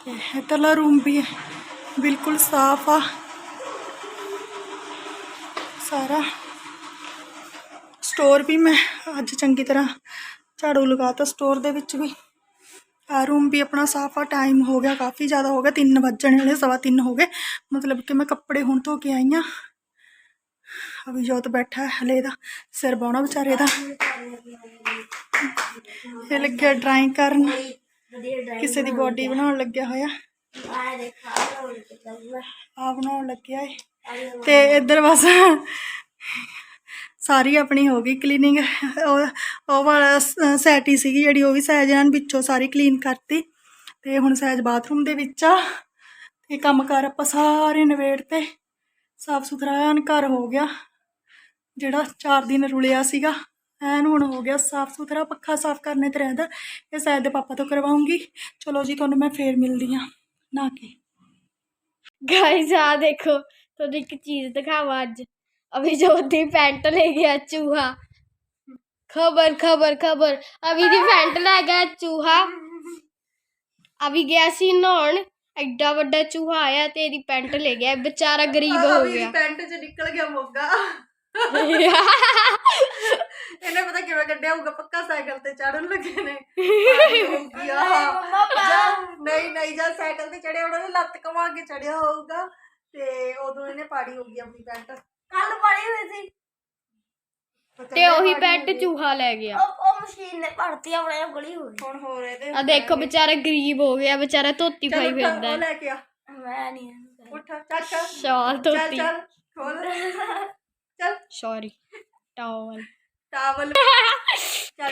ਤੇ ਇੱਧਰਲਾ ਰੂਮ ਵੀ ਹੈ ਬਿਲਕੁਲ ਸਾਫ਼ ਆ ਸਾਰਾ ਸਟੋਰ ਵੀ ਮੈਂ ਅੱਜ ਚੰਗੀ ਤਰ੍ਹਾਂ ਝਾੜੂ ਲਗਾਤਾ ਸਟੋਰ ਦੇ ਵਿੱਚ ਵੀ ਆ ਰੂਮ ਵੀ ਆਪਣਾ ਸਾਫ਼ ਆ ਟਾਈਮ ਹੋ ਗਿਆ ਕਾਫੀ ਜ਼ਿਆਦਾ ਹੋ ਗਿਆ 3 ਵੱਜਣ ਵਾਲੇ ਸਵਾ ਤਿੰਨ ਹੋ ਗਏ ਮਤਲਬ ਕਿ ਮੈਂ ਕੱਪੜੇ ਹੁਣ ਧੋ ਕੇ ਆਈ ਹਾਂ ਅਭੀ ਜੋਤ ਬੈਠਾ ਹੈ ਹਲੇ ਦਾ ਸਿਰ ਬਾਉਣਾ ਵਿਚਾਰੇ ਦਾ ਇਹ ਲੱਗਿਆ ਡਰਾਇੰਗ ਕਰਨ ਕਿਸੇ ਦੀ ਬਾਡੀ ਬਣਾਉਣ ਲੱਗਿਆ ਹੋਇਆ। ਆ ਬਣਾਉਣ ਲੱਗਿਆ ਏ। ਤੇ ਇੱਧਰ ਬਸ ਸਾਰੀ ਆਪਣੀ ਹੋ ਗਈ ਕਲੀਨਿੰਗ ਉਹ ਉਹ ਵਾਲਾ ਸੈਟੀ ਸੀਗੀ ਜਿਹੜੀ ਉਹ ਵੀ ਸਹਿਜ ਨਾਲ ਵਿੱਚੋਂ ਸਾਰੀ ਕਲੀਨ ਕਰਤੀ। ਤੇ ਹੁਣ ਸਹਿਜ ਬਾਥਰੂਮ ਦੇ ਵਿੱਚ ਆ। ਤੇ ਕੰਮ ਕਾਰ ਆਪਾਂ ਸਾਰੇ ਨਵੇੜ ਤੇ ਸਾਫ਼ ਸੁਥਰਾ ਘਰ ਹੋ ਗਿਆ। ਜਿਹੜਾ 4 ਦਿਨ ਰੁਲਿਆ ਸੀਗਾ। ਐਨ ਹੁਣ ਹੋ ਗਿਆ ਸਾਫ਼ ਸੁਥਰਾ ਪੱਖਾ ਸਾਫ਼ ਕਰਨੇ ਤੇ ਰਹਿੰਦਾ ਇਹ ਸਹਿਜ ਦੇ ਪਾਪਾ ਤੋਂ ਕਰਵਾਉਂਗੀ। ਚਲੋ ਜੀ ਤੁਹਾਨੂੰ ਮੈਂ ਫੇਰ ਮਿਲਦੀ ਆ ਨਾ ਕੇ। ਗਾਇਸ ਆ ਦੇਖੋ ਤੁਹਾਨੂੰ ਇੱਕ ਚੀਜ਼ ਦਿਖਾਵਾਂ ਅੱਜ। ਅਭੀ ਦੀ ਪੈਂਟ ਲੈ ਗਿਆ ਚੂਹਾ। ਖਬਰ ਖਬਰ ਖਬਰ। ਅਭੀ ਦੀ ਪੈਂਟ ਲੈ ਗਿਆ ਚੂਹਾ। ਅਭੀ ਗਿਆ ਸੀ ਨਹਾਉਣ ਐਡਾ ਵੱਡਾ ਚੂਹਾ ਆਇਆ ਤੇ ਇਹਦੀ ਪੈਂਟ ਲੈ ਗਿਆ ਵਿਚਾਰਾ ਗਰੀਬ ਹੋ ਗਿਆ। ਪੈਂਟ 'ਚ ਨਿਕਲ ਗਿਆ ਮੋਗਾ। ਇਹਨੇ ਪਤਾ ਕਿਵੇਂ ਕੱਢਿਆ ਹੋਊਗਾ ਪੱਕਾ ਸਾਈਕਲ ਤੇ ਚੜਨ ਲੱਗੇ ਨੇ। ਜਾਂ ਨਹੀਂ ਨਹੀਂ ਜਾਂ ਸਾਈਕਲ ਤੇ ਚੜਿਆ ਉਹਨਾਂ ਨੇ ਲੱਤ ਕਮਾ ਕੇ ਚੜਿਆ ਹੋਊਗਾ। ਤੇ ਉਦੋਂ ਇਹਨੇ ਪਾੜੀ ਹੋਊਗੀ ਆਪਣੀ ਪੈਂਟ। ਕੱਲ ਪੜੀ ਹੋਈ ਸੀ। ਤੇ ਉਹੀ ਪੈਂਟ ਚੂਹਾ ਲੈ ਗਿਆ। ਉਹ ਉਹ ਮਸ਼ੀਨ ਨੇ ਭਰਤੀ ਆਪਣੇ ਆਪ ਗਲੀ ਹੋ ਗਈ। ਹੁਣ ਹੋਰ ਇਹਦੇ ਆ ਦੇਖੋ ਵਿਚਾਰਾ ਗਰੀਬ ਹੋ ਗਿਆ ਵਿਚਾਰਾ ਧੋਤੀ ਉੱਠ, ਫਿਰਦਾ ਹੈ। ਲੈ ਕੇ ਆ। ਮੈਂ ਨਹੀਂ ਉੱਠ ਚੱਲ ਚੱਲ। ਸ਼ਾਲ ਚੱਲ ਧੋਤੀ। ਚੱਲ ਖੋਲ। ਚੱਲ ਟਾਵਲ ਟਾਵਲ ਚੱਲ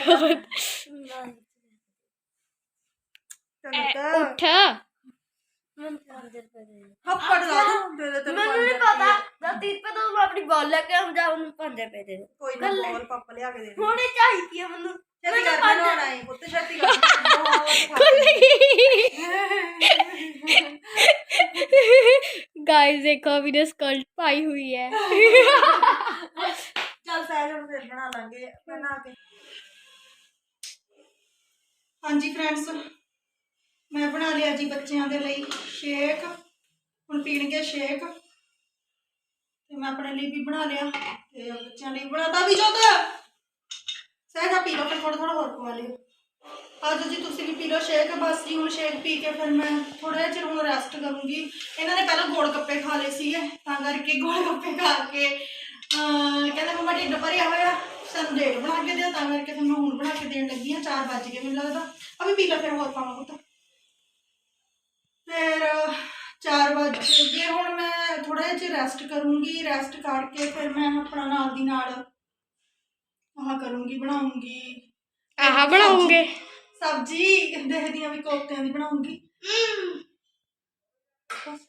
ਚੱਲ ਚੱਲ ਉੱਠ ਮੈਨੂੰ 5 ਰੁਪਏ ਦੇ ਦਿਓ। ਥੱਪੜ ਲਾ ਦੂੰ ਦੇ ਦੇ ਤੈਨੂੰ ਮੈਨੂੰ ਪੰਜ ਨਹੀਂ ਰੁਪਏ। ਪਤਾ ਜਦ 30 ਰੁਪਏ ਤੋਂ ਮੈਂ ਆਪਣੀ ਬਾਲ ਲੈ ਕੇ ਆਉਂ ਜਾ ਉਹਨੂੰ 5 ਰੁਪਏ ਦੇ ਦੇ ਕੋਈ ਨਾ ਬੋਲ ਪਾਪਾ ਲਿਆ ਕੇ ਦੇ ਦੇ ਹੁਣੇ ਚਾਹੀਦੀ ਆ ਮੈਨੂੰ ਛੇਤੀ ਕਰ ਬਣਾਉਣਾ ਹੈ ਪੁੱਤ ਛੇਤੀ ਕਰ गाइस देखो अभी ने स्कर्ट पाई हुई है ਚੱਲ ਸਹਿਜ ਹੁਣ ਫਿਰ ਬਣਾ ਲਾਂਗੇ, ਬਣਾ ਕੇ। ਹਾਂਜੀ ਫਰੈਂਡਸ ਮੈਂ ਬਣਾ ਲਿਆ ਜੀ ਬੱਚਿਆਂ ਦੇ ਲਈ ਸ਼ੇਕ ਹੁਣ ਪੀਣਗੇ ਸ਼ੇਕ ਤੇ ਮੈਂ ਆਪਣੇ ਲਈ ਵੀ ਬਣਾ ਲਿਆ, ਤੇ ਬੱਚਿਆਂ ਲਈ ਬਣਾਤਾ ਵੀ ਜੋਤ। ਸਹਿਜ ਪੀ ਲਓ ਫਿਰ ਥੋੜਾ ਥੋੜਾ ਹੋਰ ਪਵਾ ਲਿਓ। ਅੱਜ ਜੀ ਤੁਸੀਂ ਵੀ ਪੀ ਲਓ ਸ਼ੇਕ ਬਸ ਜੀ ਹੁਣ ਸ਼ੇਕ ਪੀ ਕੇ ਫਿਰ ਮੈਂ ਥੋੜਾ ਜਿਹਾ ਚਿਰ ਹੁਣ ਰੈਸਟ ਕਰੂੰਗੀ। ਇਹਨਾਂ ਨੇ ਪਹਿਲਾਂ ਗੋਲ ਗੱਪੇ ਖਾ ਲਏ ਸੀਗੇ, ਤਾਂ ਕਰਕੇ ਗੋਲ ਗੱਪੇ ਖਾ ਕੇ ਕਹਿੰਦਾ ਮੰਮਾ ਢਿੱਡ ਭਰਿਆ ਹੋਇਆ ਸਾਨੂੰ ਡੇਟ ਬਣਾ ਕੇ ਦਿਓ ਤਾਂ ਕਰਕੇ ਤੁਹਾਨੂੰ ਹੁਣ ਬਣਾ ਕੇ ਦੇਣ ਲੱਗੀ ਆ 4 ਵਜ ਗਏ ਮੈਨੂੰ ਲੱਗਦਾ। ਅਭੀ ਪੀ ਲੈ ਫਿਰ ਹੋਰ ਪਾਵਾਂ ਪੁੱਤ। ਫਿਰ 4 ਵਜ ਗਏ ਹੁਣ ਮੈਂ ਥੋੜਾ ਜਿਹਾ ਰੈਸਟ ਕਰੂੰਗੀ ਰੈਸਟ ਕਰਕੇ ਫਿਰ ਮੈਂ ਆਪਣਾ ਨਾਲ ਦੀ ਨਾਲ ਆਹ ਕਰੂੰਗੀ ਬਣਾਉਂਗੀ। ਆਹ ਬਣਾਉਂਗੇ? ਸਬਜੀ ਦੇਖਦੀ ਵੀ ਕੋਫਤਿਆਂ ਦੀ ਬਣਾਉਂਗੀ। ਬਸ।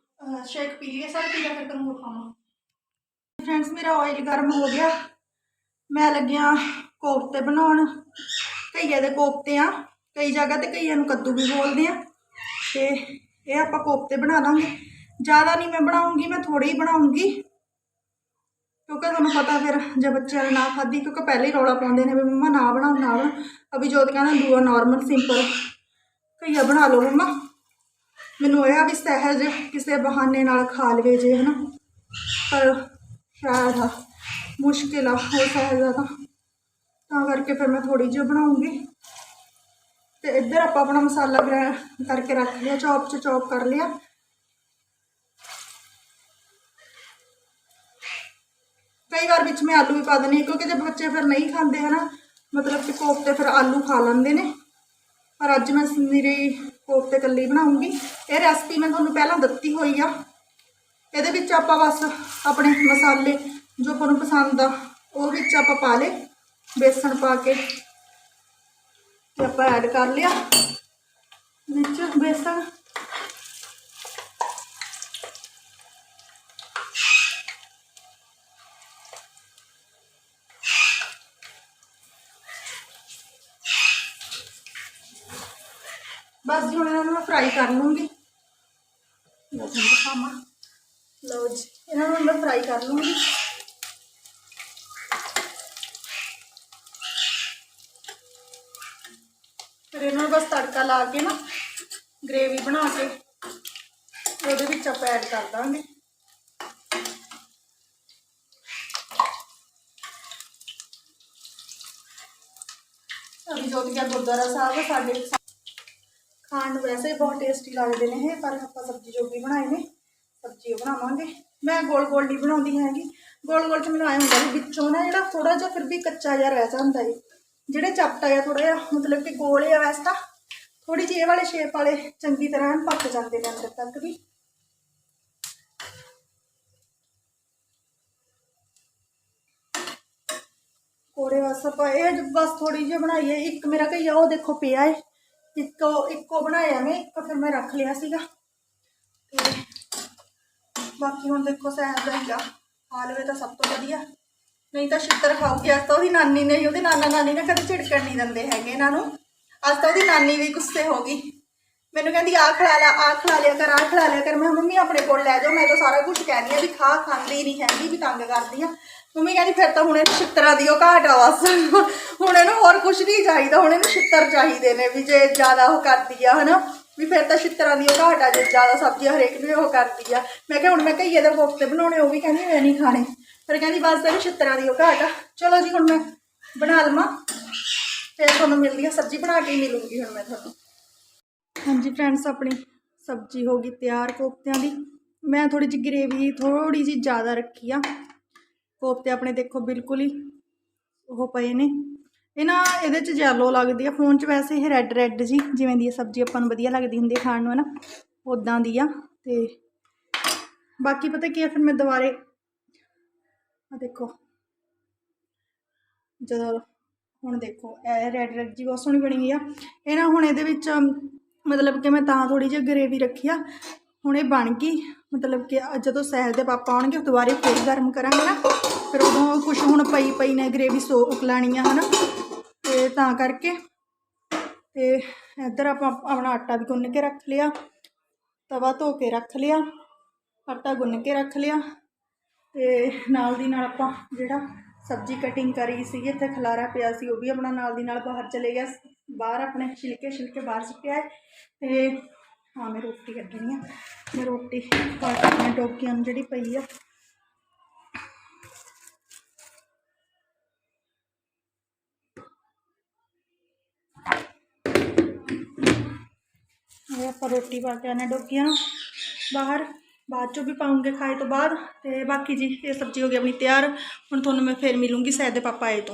ਸ਼ੇਕ ਪੀ ਲਈਏ, ਸਾਰੇ ਪੀ ਲਿਆ ਫਿਰ ਕਰੂੰਗਾ ਖਾਣਾ ਫਰੈਂਡਸ ਮੇਰਾ ਆਇਲ ਗਰਮ ਹੋ ਗਿਆ। ਮੈਂ ਲੱਗਿਆ ਕੋਫਤੇ ਬਣਾਉਣ। ਕਈਆਂ ਦੇ ਕੋਫਤੇ ਆ, ਕਈ ਜਗ੍ਹਾ ਤੇ ਕਈਆਂ ਨੂੰ ਕੱਦੂ ਵੀ ਬੋਲਦੇ ਆ। ਤੇ ਇਹ ਆਪਾਂ ਕੋਫਤੇ ਬਣਾ ਲਾਂਗੇ। ਜ਼ਿਆਦਾ ਨਹੀਂ ਮੈਂ ਬਣਾਉਂਗੀ, ਮੈਂ ਥੋੜੇ ਹੀ ਬਣਾਉਂਗੀ। ਕਿਉਂਕਿ ਤੁਹਾਨੂੰ ਪਤਾ ਫਿਰ, ਜੇ ਬੱਚਿਆਂ ਨੇ ਨਾ ਖਾਧੀ, ਕਿਉਂਕਿ ਪਹਿਲੇ ਹੀ ਰੌਲਾ ਪਾਉਂਦੇ ਨੇ ਵੀ ਮੰਮਾ ਨਾ ਬਣਾਓ ਨਾ ਬਣਾਓ। ਅਭੀ ਜੋਤ ਕਹਿੰਦਾ, ਦੂਆ ਨਾਰਮਲ ਸਿੰਪਲ ਕਈਆ ਬਣਾ ਲਓ ਮੰਮਾ। ਮੈਨੂੰ ਇਹ ਆ ਵੀ ਸਹਿਜ ਕਿਸੇ ਬਹਾਨੇ ਨਾਲ ਖਾ ਲਵੇ ਜੇ, ਹਨਾ? ਪਰ ਸ਼ਾਇਦ ਆ, ਮੁਸ਼ਕਿਲ ਆ ਹੋ ਸਕਦਾ ਤਾਂ। ਤਾਂ ਕਰਕੇ ਫਿਰ ਮੈਂ ਥੋੜੀ ਜਿਹੀ ਬਣਾਉਂਗੀ। ਤੇ ਇੱਧਰ ਆਪਾਂ ਆਪਣਾ ਮਸਾਲਾ ਗ੍ਰੈ, ਕਰਕੇ ਰੱਖ ਲਿਆ, ਚੌਪ ਚ ਚੌਪ ਕਰ ਲਿਆ। ਕਈ ਵਾਰ ਵਿੱਚ ਮੈਂ ਆਲੂ ਵੀ ਪਾ ਦਿੰਦੀ ਹਾਂ, ਕਿਉਂਕਿ ਜੇ ਬੱਚੇ ਫਿਰ ਨਹੀਂ ਖਾਂਦੇ, ਹਨਾ? ਮਤਲਬ ਕਿ ਕੋਫਤੇ ਫਿਰ ਆਲੂ ਖਾ ਲੈਂਦੇ ਨੇ। ਪਰ ਅੱਜ ਮੈਂ ਨਿਰੇ ਕੋਫਤੇ ਕੱਲੀ ਬਣਾਉਂਗੀ। ਇਹ ਰੈਸਪੀ ਮੈਂ ਤੁਹਾਨੂੰ ਪਹਿਲਾਂ ਦਿੱਤੀ ਹੋਈ ਆ। ਇਹਦੇ ਵਿੱਚ ਆਪਾਂ ਬਸ ਆਪਣੇ ਮਸਾਲੇ ਜੋ ਆਪਾਂ ਨੂੰ ਪਸੰਦ ਆ, ਉਹ ਵਿੱਚ ਆਪਾਂ ਪਾ ਲੇ ਬੇਸਣ ਪਾ ਕੇ ਤੇ ਆਪਾਂ ਐਡ ਕਰ ਲਿਆ। ਵਿੱਚ ਬੇਸਣ ਬਸ ਜੀ ਹੁਣ ਇਹਨਾਂ ਨੂੰ ਮੈਂ ਫਰਾਈ ਕਰ ਲੂੰਗੀ ਲਓ ਜੀ ਦਿਖਾਵਾਂ ਲਓ ਜੀ ਇਹਨਾਂ ਨੂੰ ਮੈਂ ਫਰਾਈ ਕਰ ਲੂੰਗੀ ਫਿਰ ਇਹਨਾਂ ਨੂੰ ਬਸ ਤੜਕਾ ਲਾ ਕੇ ਨਾ ਗ੍ਰੇਵੀ ਬਣਾ ਕੇ ਉਹਦੇ ਵਿੱਚ ਆਪਾਂ ਐਡ ਕਰ ਦਾਂਗੇ। ਅਭੀ ਜੋਤ ਗਿਆ ਗੁਰਦੁਆਰਾ ਸਾਹਿਬ ਸਾਡੇ ਖਾਣ ਨੂੰ ਵੈਸੇ ਹੀ ਬਹੁਤ ਟੇਸਟੀ ਲੱਗਦੇ ਨੇ ਇਹ, ਪਰ ਆਪਾਂ ਸਬਜ਼ੀ ਜੋਗੀ ਬਣਾਏ ਨੇ ਸਬਜ਼ੀ ਉਹ ਬਣਾਵਾਂਗੇ। ਮੈਂ ਗੋਲ ਗੋਲ ਨਹੀਂ ਬਣਾਉਂਦੀ ਹੈਗੀ। ਗੋਲ ਗੋਲ ਚ ਮੈਨੂੰ ਆਏ ਹੁੰਦਾ ਵੀ ਵਿੱਚੋਂ ਨਾ ਜਿਹੜਾ ਥੋੜਾ ਜਿਹਾ ਫਿਰ ਵੀ ਕੱਚਾ ਜਿਹਾ ਰਹਿ ਜਾਂਦਾ ਏ। ਜਿਹੜੇ ਚਪਟਾ ਆ ਥੋੜਾ ਜਿਹਾ, ਮਤਲਬ ਕਿ ਗੋਲ ਆ ਵੈਸੇ ਤਾਂ ਥੋੜੀ ਜਿਹੀ ਇਹ ਵਾਲੇ ਸ਼ੇਪ ਵਾਲੇ ਚੰਗੀ ਤਰ੍ਹਾਂ ਐਨ ਪੱਕ ਜਾਂਦੇ ਨੇ ਅੰਦਰ ਤੱਕ ਵੀ। ਕੋੜੇ ਬਸ ਆਪਾਂ ਇਹ ਜ- ਬਸ ਥੋੜੀ ਜਿਹੀ ਬਣਾਈ ਹੈ ਇੱਕ ਮੇਰਾ ਕਈਆ ਉਹ ਦੇਖੋ ਪਿਆ ਹੈ ਇੱਕੋ ਇੱਕੋ ਬਣਾਇਆ ਮੈਂ, ਇੱਕੋ ਫਿਰ ਮੈਂ ਰੱਖ ਲਿਆ ਸੀਗਾ। ਤੇ ਬਾਕੀ ਹੁਣ ਦੇਖੋ ਸਹਿਬ ਦਾ ਹੀਗਾ, ਖਾ ਤਾਂ ਸਭ ਤੋਂ ਵਧੀਆ। ਨਹੀਂ ਤਾਂ ਛਿੱਤਰ ਖਾਓਗੇ ਅੱਜ ਤਾਂ ਉਹਦੀ ਨਾਨੀ ਨੇ, ਉਹਦੇ ਨਾਨਾ ਨਾਨੀ ਨੇ ਕਦੇ ਝਿੜਕਣ ਨਹੀਂ ਦਿੰਦੇ ਹੈਗੇ ਇਹਨਾਂ ਨੂੰ। ਅੱਜ ਤਾਂ ਉਹਦੀ ਨਾਨੀ ਵੀ ਗੁੱਸੇ ਹੋ ਗਈ। ਮੈਨੂੰ ਕਹਿੰਦੀ ਆ ਖਿਲਾ ਲਿਆ ਆ ਖਿਲਾ ਲਿਆ ਕਰ ਆ ਖਿਲਾ ਲਿਆ ਕਰ। ਮੈਂ ਕਿਹਾ, ਮੰਮੀ ਆਪਣੇ ਕੋਲ ਲੈ ਜਾਓ। ਮੈਂ ਤਾਂ ਸਾਰਾ ਕੁਝ ਕਹਿੰਦੀ ਆ ਵੀ ਖਾ ਖਾਂਦੀ ਨਹੀਂ ਹੈਗੀ ਵੀ ਤੰਗ ਕਰਦੀ ਆ। ਮੰਮੀ ਕਹਿੰਦੀ ਫਿਰ ਤਾਂ ਹੁਣ ਇਹਨੂੰ ਛਿੱਤਰਾਂ ਦੀ ਉਹ ਘਾਟ ਆ ਬਸ। ਹੁਣ ਇਹਨੂੰ ਹੋਰ ਕੁਝ ਨਹੀਂ ਚਾਹੀਦਾ ਹੁਣ ਇਹਨੂੰ ਛਿੱਤਰ ਚਾਹੀਦੇ ਨੇ ਵੀ ਜੇ ਜ਼ਿਆਦਾ ਉਹ ਕਰਦੀ ਆ ਹਨਾ। ਵੀ ਫਿਰ ਤਾਂ ਛਿੱਤਰਾਂ ਦੀ ਉਹ ਘਾਟ ਆ ਜੇ ਜ਼ਿਆਦਾ ਸਬਜ਼ੀ ਹਰੇਕ ਨੂੰ ਉਹ ਕਰਦੀ ਆ। ਮੈਂ ਕਿਹਾ ਹੁਣ ਮੈਂ ਘਈਏ ਦੇ ਕੋਫਤੇ ਬਣਾਉਣੇ ਉਹ ਵੀ ਕਹਿੰਦੀ ਮੈਂ ਨਹੀਂ ਖਾਣੇ। ਫਿਰ ਕਹਿੰਦੀ ਬਸ ਤੈਨੂੰ ਛਿੱਤਰਾਂ ਦੀ ਉਹ ਘਾਟ ਆ। ਚਲੋ ਜੀ ਹੁਣ ਮੈਂ ਬਣਾ ਲਵਾਂ। ਫਿਰ ਤੁਹਾਨੂੰ ਮਿਲਦੀ ਆ ਸਬਜ਼ੀ ਬਣਾ ਕੇ ਹੀ ਮਿਲੂੰਗੀ ਹੁਣ ਮੈਂ ਤੁਹਾਨੂੰ। ਹਾਂਜੀ ਫਰੈਂਡਸ ਆਪਣੀ ਸਬਜ਼ੀ ਹੋ ਗਈ ਤਿਆਰ ਕੋਫਤਿਆਂ ਦੀ। ਮੈਂ ਥੋੜੀ ਜਿਹੀ ਗ੍ਰੇਵੀ ਥੋੜੀ ਜਿਹੀ ਜ਼ਿਆਦਾ ਰੱਖੀ ਆ। ਕੋਫਤੇ ਆਪਣੇ ਦੇਖੋ ਬਿਲਕੁਲ ਹੀ ਉਹ ਪਏ ਨੇ। ਇਹ ਨਾ ਇਹਦੇ ਚ ਜੈਲੋ ਲੱਗਦੀ ਆ। ਫੋਨ 'ਚ ਵੈਸੇ ਇਹ ਰੈੱਡ ਰੈੱਡ ਜੀ, ਜਿਵੇਂ ਦੀ ਸਬਜ਼ੀ ਆਪਾਂ ਨੂੰ ਵਧੀਆ ਲੱਗਦੀ ਹੁੰਦੀ ਖਾਣ ਨੂੰ, ਹੈ ਨਾ? ਉਦਾਂ ਦੀ ਆ ਤੇ ਬਾਕੀ ਪਤਾ ਕੀ ਆ, ਫਿਰ ਮੈਂ ਦੁਬਾਰੇ ਆ ਦੇਖੋ। ਜਦੋਂ ਹੁਣ ਦੇਖੋ, ਇਹ ਰੈੱਡ ਰੈੱਡ ਜੀ ਬਹੁਤ ਸੋਹਣੀ ਬਣੀ ਹੋਈ ਆ। ਇਹ ਨਾ ਹੁਣ ਇਹਦੇ ਵਿੱਚ ਮਤਲਬ ਕਿ ਮੈਂ ਤਾਂ ਥੋੜੀ ਜਿਹੀ ਗਰੇਵੀ ਰੱਖੀ ਆ। ਹੁਣ ਇਹ ਬਣ ਗਈ। ਮਤਲਬ ਕਿ ਜਦੋਂ ਸਹਿਲ ਦੇ ਪਾਪਾ ਆਉਣਗੇ ਦੁਬਾਰੇ ਫੇਰ ਗਰਮ ਕਰਾਂਗੇ ਨਾ। ਫਿਰ ਉਦੋਂ ਕੁਛ ਹੁਣ ਪਈ ਪਈ ਨੇ ਗਰੇਵੀ ਸੋ ਉਕਲਾਣੀ ਆ, ਹਨਾ। ਤੇ ਤਾਂ ਕਰਕੇ ਤੇ ਇੱਧਰ ਆਪਾਂ ਆਪਣਾ ਆਟਾ ਵੀ ਗੁੰਨ ਕੇ ਰੱਖ ਲਿਆ। ਤਵਾ ਧੋ ਕੇ ਰੱਖ ਲਿਆ। ਆਟਾ ਗੁੰਨ ਕੇ ਰੱਖ ਲਿਆ। ਤੇ ਨਾਲ ਦੀ ਨਾਲ ਆਪਾਂ ਜਿਹੜਾ ਸਬਜ਼ੀ ਕਟਿੰਗ ਕਰੀ ਸੀ ਇੱਥੇ ਖਲਾਰਾ ਪਿਆ ਸੀ ਉਹ ਵੀ ਆਪਣਾ ਨਾਲ ਦੀ ਨਾਲ ਬਾਹਰ ਚਲੇ ਗਿਆ ਬਾਹਰ ਆਪਣੇ ਛਿਲਕੇ ਛਿਲਕੇ ਬਾਹਰ ਸੁੱਟਿਆ ਹੈ ਤੇ ਹਾਂ ਮੈਂ ਰੋਟੀ ਕੱਢਣੀ ਆ ਮੈਂ ਰੋਟੀ ਪਾ ਕੇ ਆਪਣੇ ਡੋਗੀਆਂ ਨੂੰ ਜਿਹੜੀ ਪਈ ਆ ਇਹ ਆਪਾਂ ਰੋਟੀ ਪਾ ਕੇ ਆਨੇ ਡੋਗੀਆਂ ਨੂੰ ਬਾਹਰ बाद चो भी पाऊँगे खाए तो बाद। ते बाकी जी, ये सब्ज़ी हो गई अपनी तैयार। हम थो मैं फिर मिलूँगी शायद पापा आए तो।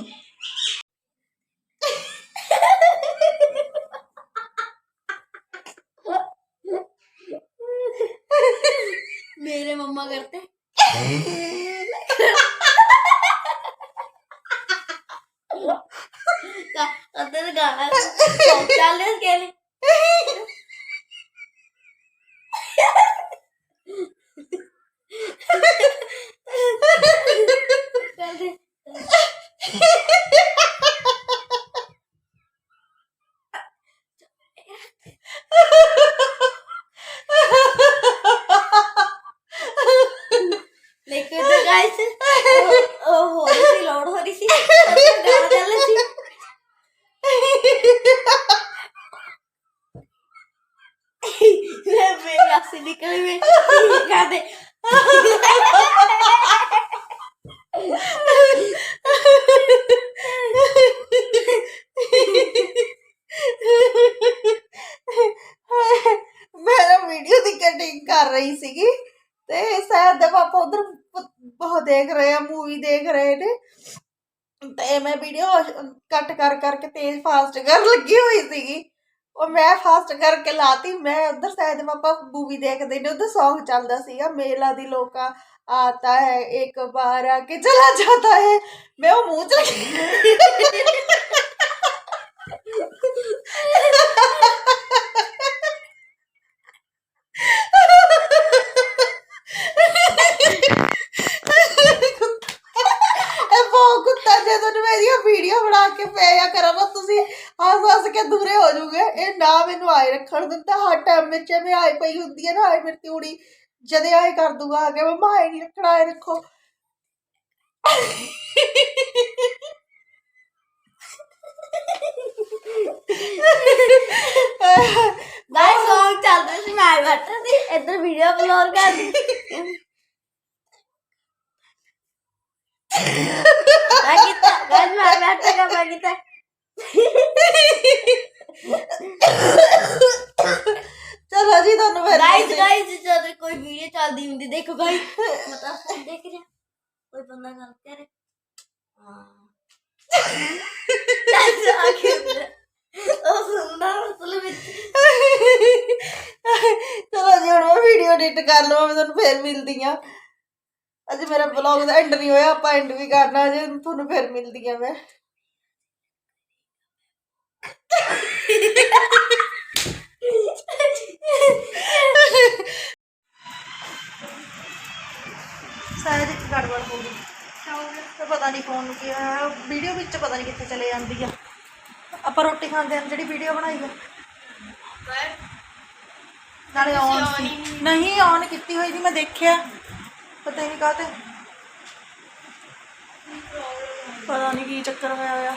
मेरे मम्मा करते। करते गाना चैलेंज के लिए ਨਿਕਲਵੇਂ ਕਾ ਦੇ ਮੈਂ ਵੀਡੀਓ ਦੀ ਕਟਿੰਗ ਕਰ ਰਹੀ ਸੀਗੀ ਤੇ ਸਾਇਦ ਦੇ ਪਾਪਾ ਉਧਰ ਬਹੁਤ ਦੇਖ ਰਹੇ ਆ ਮੂਵੀ ਦੇਖ ਰਹੇ ਨੇ। ਤੇ ਮੈਂ ਵੀਡੀਓ ਕੱਟ ਕਰ ਕਰਕੇ ਤੇਜ਼ ਫਾਸਟ ਕਰਨ ਲੱਗੀ ਹੋਈ ਸੀਗੀ। ਉਹ ਮੈਂ ਫਾਸਟ ਕਰਕੇ ਲਾਤੀ, ਮੈਂ ਉਧਰ ਸਾਇਦ ਪਾਪਾ ਬੂਵੀ ਦੇਖਦੇ ਨੇ, ਉਧਰ Song ਚੱਲਦਾ ਸੀਗਾ, ਮੇਲਾ ਦੀ ਲੋਕਾ ਆਤਾ ਹੈ, ਇੱਕ ਵਾਰ ਆ ਕੇ ਚਲਾ ਜਾਂਦਾ ਹੈ। ਮੈਂ ਉਹ ਮੂੰਹ ਚ ਕੁੱਤਾ ਜਦੋਂ ਮੈਂ ਇਹਦੀਆਂ ਵੀਡੀਓ ਬਣਾ ਕੇ ਪਿਆ ਕਰਾਂ, ਬਸ ਤੁਸੀਂ ਹੱਸ ਹੱਸ ਕੇ ਦੂਰੇ ਹੋ ਜਾਓਗੇ ਇਹ ਨਾ ਮੈਨੂੰ ਆਏ ਰੱਖਣ ਦਿੰਦਾ। ਹਰ ਟਾਈਮ ਵਿੱਚ ਮੈਂ ਆਏ ਪਈ ਹੁੰਦੀ ਹੈ ਨਾ, ਆਏ ਮੇਰੀ ਤਿਉੜੀ ਜਦੇ ਆਏ ਕਰ ਦੂਗਾ। ਆ ਕੇ ਮੈਂ ਆਏ ਨਹੀਂ ਰੱਖਣਾ, ਆਏ ਰੱਖੋ। ਗਾਇਸ ਸੌਂਗ ਚੱਲ ਸੀ। ਮੈਂ ਬੈਠਾ ਸੀ। ਇੱਧਰ ਵੀਡੀਓ ਅਪਲੋਡ ਕਰ ਦੀ ਮੈਂ ਕੀਤਾ। ਗਾਇਸ ਮੈਂ ਬੈਠਾ ਕਰ ਮੈਂ ਕੀਤਾ। ਚਲੋ ਜੀ ਤੁਹਾਨੂੰ ਫਿਰ ਗਾਇਸ ਗਾਇਸ ਜਦ ਕੋਈ ਵੀਡੀਓ ਚੱਲਦੀ ਹੁੰਦੀ ਦੇਖੋ ਗਾਇਸ ਮਤਲਬ ਦੇਖ ਰਿਹਾ। ਕੋਈ ਬੰਦਾ ਗੱਲ ਕਰ। ਹਾਂ। ਆ ਕੇ ਉਹ ਸੁਣਦਾ ਮਤਲਬ ਚਲੋ ਜੀ ਹੁਣ ਮੈਂ ਵੀਡੀਓ ਐਡਿਟ ਕਰ ਲਵਾਂ ਮੈਂ ਤੁਹਾਨੂੰ ਫੇਰ ਮਿਲਦੀ ਆ ਅੱਜ ਮੇਰਾ ਵਲੌਗ ਦਾ ਐਂਡ ਨਹੀਂ ਹੋਇਆ ਆਪਾਂ ਐਂਡ ਵੀ ਕਰਨਾ ਜੇ ਤੁਹਾਨੂੰ ਫੇਰ ਮਿਲਦੀ ਆ ਮੈਂ। ਸ਼ਾਇਦ ਇੱਕ ਗੜਬੜ ਹੋ ਗਈ। ਤੇ ਪਤਾ ਨਹੀਂ ਫੋਨ ਨੂੰ ਕੀ ਹੋਇਆ ਵੀਡੀਓ ਵਿੱਚ ਪਤਾ ਨਹੀਂ ਕਿੱਥੇ ਚਲੇ ਜਾਂਦੀ ਆ। ਆਪਾਂ ਰੋਟੀ ਖਾਂਦੇ ਆਂ ਜਿਹੜੀ ਵੀਡੀਓ ਬਣਾਈ ਆ। ਨਾਲੇ ਸੀ। ਨਹੀਂ ਔਨ ਕੀਤੀ ਹੋਈ ਸੀ ਮੈਂ ਦੇਖਿਆ। ਪਤਾ ਨਹੀਂ ਕਾਹਤੇ। ਪਤਾ ਨਹੀਂ ਕੀ ਚੱਕਰ ਹੋਇਆ ਹੋਇਆ।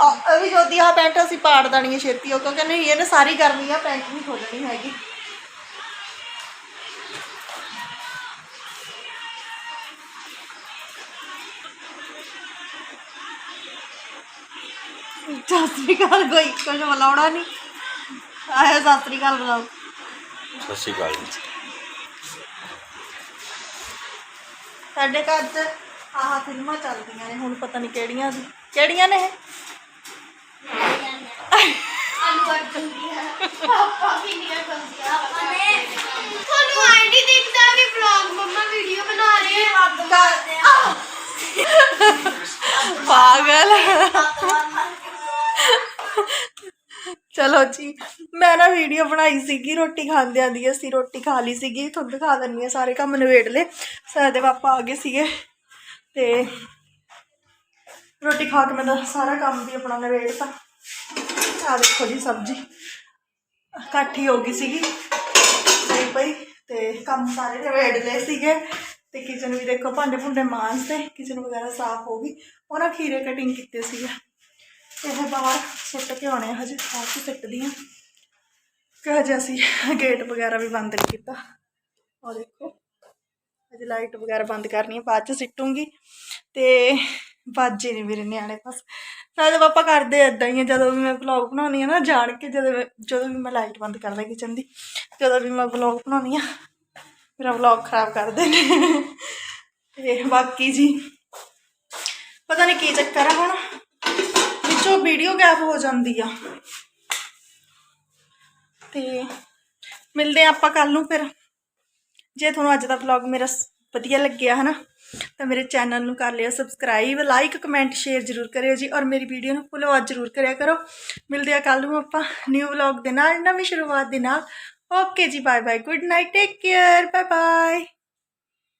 ਆ ਵੀ ਜੋਦੀ ਆ ਪੈਂਟ ਅਸੀਂ ਪਾੜ ਦੇਣੀ ਹੈ ਛੇਤੀ ਉਹ ਕਿਉਂਕਿ ਨਹੀਂ ਇਹਨੇ ਸਾਰੀ ਗਰਮੀ ਆ ਪੈਂਟ ਨਹੀਂ ਖੋਲਣੀ ਹੈਗੀ। ਸਤਿ ਸ੍ਰੀ ਅਕਾਲ ਕੋਈ ਕੁਝ ਬੁਲਾਉਣਾ ਨਹੀਂ ਆਇਆ ਸਤਿ ਸ੍ਰੀ ਅਕਾਲ ਬੁਲਾਓ। ਸਤਿ ਸ਼੍ਰੀ ਅਕਾਲ ਸਾਡੇ ਘਰ 'ਚ ਆਹ ਫਿਲਮਾਂ ਚੱਲਦੀਆਂ ਨੇ ਹੁਣ ਪਤਾ ਨਹੀਂ ਕਿਹੜੀਆਂ ਸੀ। ਕਿਹੜੀਆਂ ਨੇ ਇਹ? ਆਲੂ ਅਰਜਨ ਦੀਆਂ ਪਾਪਾ ਵੀ ਨਹੀਂ ਕਰਦੀਆਂ ਤੁਹਾਨੂੰ ਆਈਡੀ ਦਿਖਦਾ ਵੀ ਵਲੌਗ ਮੰਮਾ ਵੀਡੀਓ ਬਣਾ ਰਹੇ ਆ। ਪਾਗਲ। ਚਲੋ ਜੀ ਮੈਂ ਨਾ ਵੀਡੀਓ ਬਣਾਈ ਸੀਗੀ ਰੋਟੀ ਖਾਂਦੇ ਆਂਦੀ ਅਸੀਂ ਰੋਟੀ ਖਾ ਲਈ ਸੀਗੀ। ਤੁਹਾਨੂੰ ਦਿਖਾ ਦਿੰਨੀ ਆ ਸਾਰੇ ਕੰਮ ਨਿਬੇੜ ਲਏ। ਸਾਡੇ ਪਾਪਾ ਆ ਗਏ ਸੀਗੇ। ਤੇ ਰੋਟੀ ਖਾ ਕੇ ਮੈਂ ਤਾਂ ਸਾਰਾ ਕੰਮ ਵੀ ਆਪਣਾ ਨਿਬੇੜਤਾ। ਆ ਦੇਖੋ ਜੀ ਸਬਜ਼ੀ। ਇਕੱਠੀ ਹੋ ਗਈ ਸੀਗੀ। ਪਈ ਪਈ ਤੇ ਕੰਮ ਸਾਰੇ ਨਿਬੇੜ ਲਏ ਸੀਗੇ। ਤੇ ਕਿਚਨ ਵੀ ਦੇਖੋ ਭਾਂਡੇ ਭੁੰਡੇ ਮਾਂਜ ਤੇ ਕਿਚਨ ਵਗੈਰਾ ਸਾਫ਼ ਹੋ ਗਈ। ਉਹਨਾਂ ਖੀਰੇ ਕਟਿੰਗ ਕੀਤੇ ਸੀਗੇ। ਇਹ ਬਾਹਰ ਸੁੱਟ ਕੇ ਆਉਣੇ ਆ ਹਜੇ ਬਾਅਦ ਚ ਸਿੱਟਦੀ ਆ। ਕਿ ਹਜੇ ਅਸੀਂ ਗੇਟ ਵਗੈਰਾ ਵੀ ਬੰਦ ਨਹੀਂ ਕੀਤਾ। ਉਹ ਦੇਖੋ। ਹਜੇ ਲਾਈਟ ਵਗੈਰਾ ਬੰਦ ਕਰਨੀ ਹੈ ਬਾਅਦ ਚ ਸਿੱਟੂੰਗੀ। ਤੇ ਬਾਜੇ ਨੇ ਮੇਰੇ ਨਿਆਣੇ ਬਸ। ਸਾਡੇ ਪਾਪਾ ਕਰਦੇ ਏਦਾਂ ਹੀ ਆ, ਜਦੋਂ ਵੀ ਮੈਂ ਵਲੌਗ ਬਣਾਉਂਦੀ ਆ ਨਾ, ਜਾਣ ਕੇ ਜਦੋਂ ਮੈਂ- ਜਦੋਂ ਵੀ ਮੈਂ ਲਾਈਟ ਬੰਦ ਕਰਦਾ ਕਿਚਨ ਦੀ, ਜਦੋਂ ਵੀ ਮੈਂ ਵਲੌਗ ਬਣਾਉਂਦੀ ਆ, ਮੇਰਾ ਵਲੌਗ ਖਰਾਬ ਕਰਦੇ ਨੇ। ਤੇ ਬਾਕੀ ਜੀ, ਪਤਾ ਨਹੀਂ ਕੀ ਚੱਕਰ ਆ ਹੁਣ। ਵਿੱਚੋਂ ਵੀਡੀਓ ਗੈਪ ਹੋ ਜਾਂਦੀ ਆ। ਤੇ ਮਿਲਦੇ ਆ ਆਪਾਂ ਕੱਲ ਨੂੰ ਫਿਰ। ਜੇ ਤੁਹਾਨੂੰ ਅੱਜ ਦਾ ਵਲੌਗ ਮੇਰਾ ਵਧੀਆ ਲੱਗਿਆ ਹਨਾ, ਤਾਂ ਮੇਰੇ ਚੈਨਲ ਨੂੰ ਕਰ ਲਿਓ ਸਬਸਕ੍ਰਾਈਬ ਲਾਈਕ ਕਮੈਂਟ ਸ਼ੇਅਰ ਜ਼ਰੂਰ ਕਰਿਓ ਜੀ ਔਰ ਮੇਰੀ ਵੀਡੀਓ ਨੂੰ ਫੋਲੋ ਅੱਜ ਜ਼ਰੂਰ ਕਰਿਆ ਕਰੋ। ਮਿਲਦੇ ਆ ਕੱਲ ਨੂੰ ਆਪਾਂ ਨਿਊ ਵਲੌਗ ਦੇ ਨਾਲ, ਨਵੀਂ ਸ਼ੁਰੂਆਤ ਦੇ ਨਾਲ। Okay ji bye bye good night take care bye bye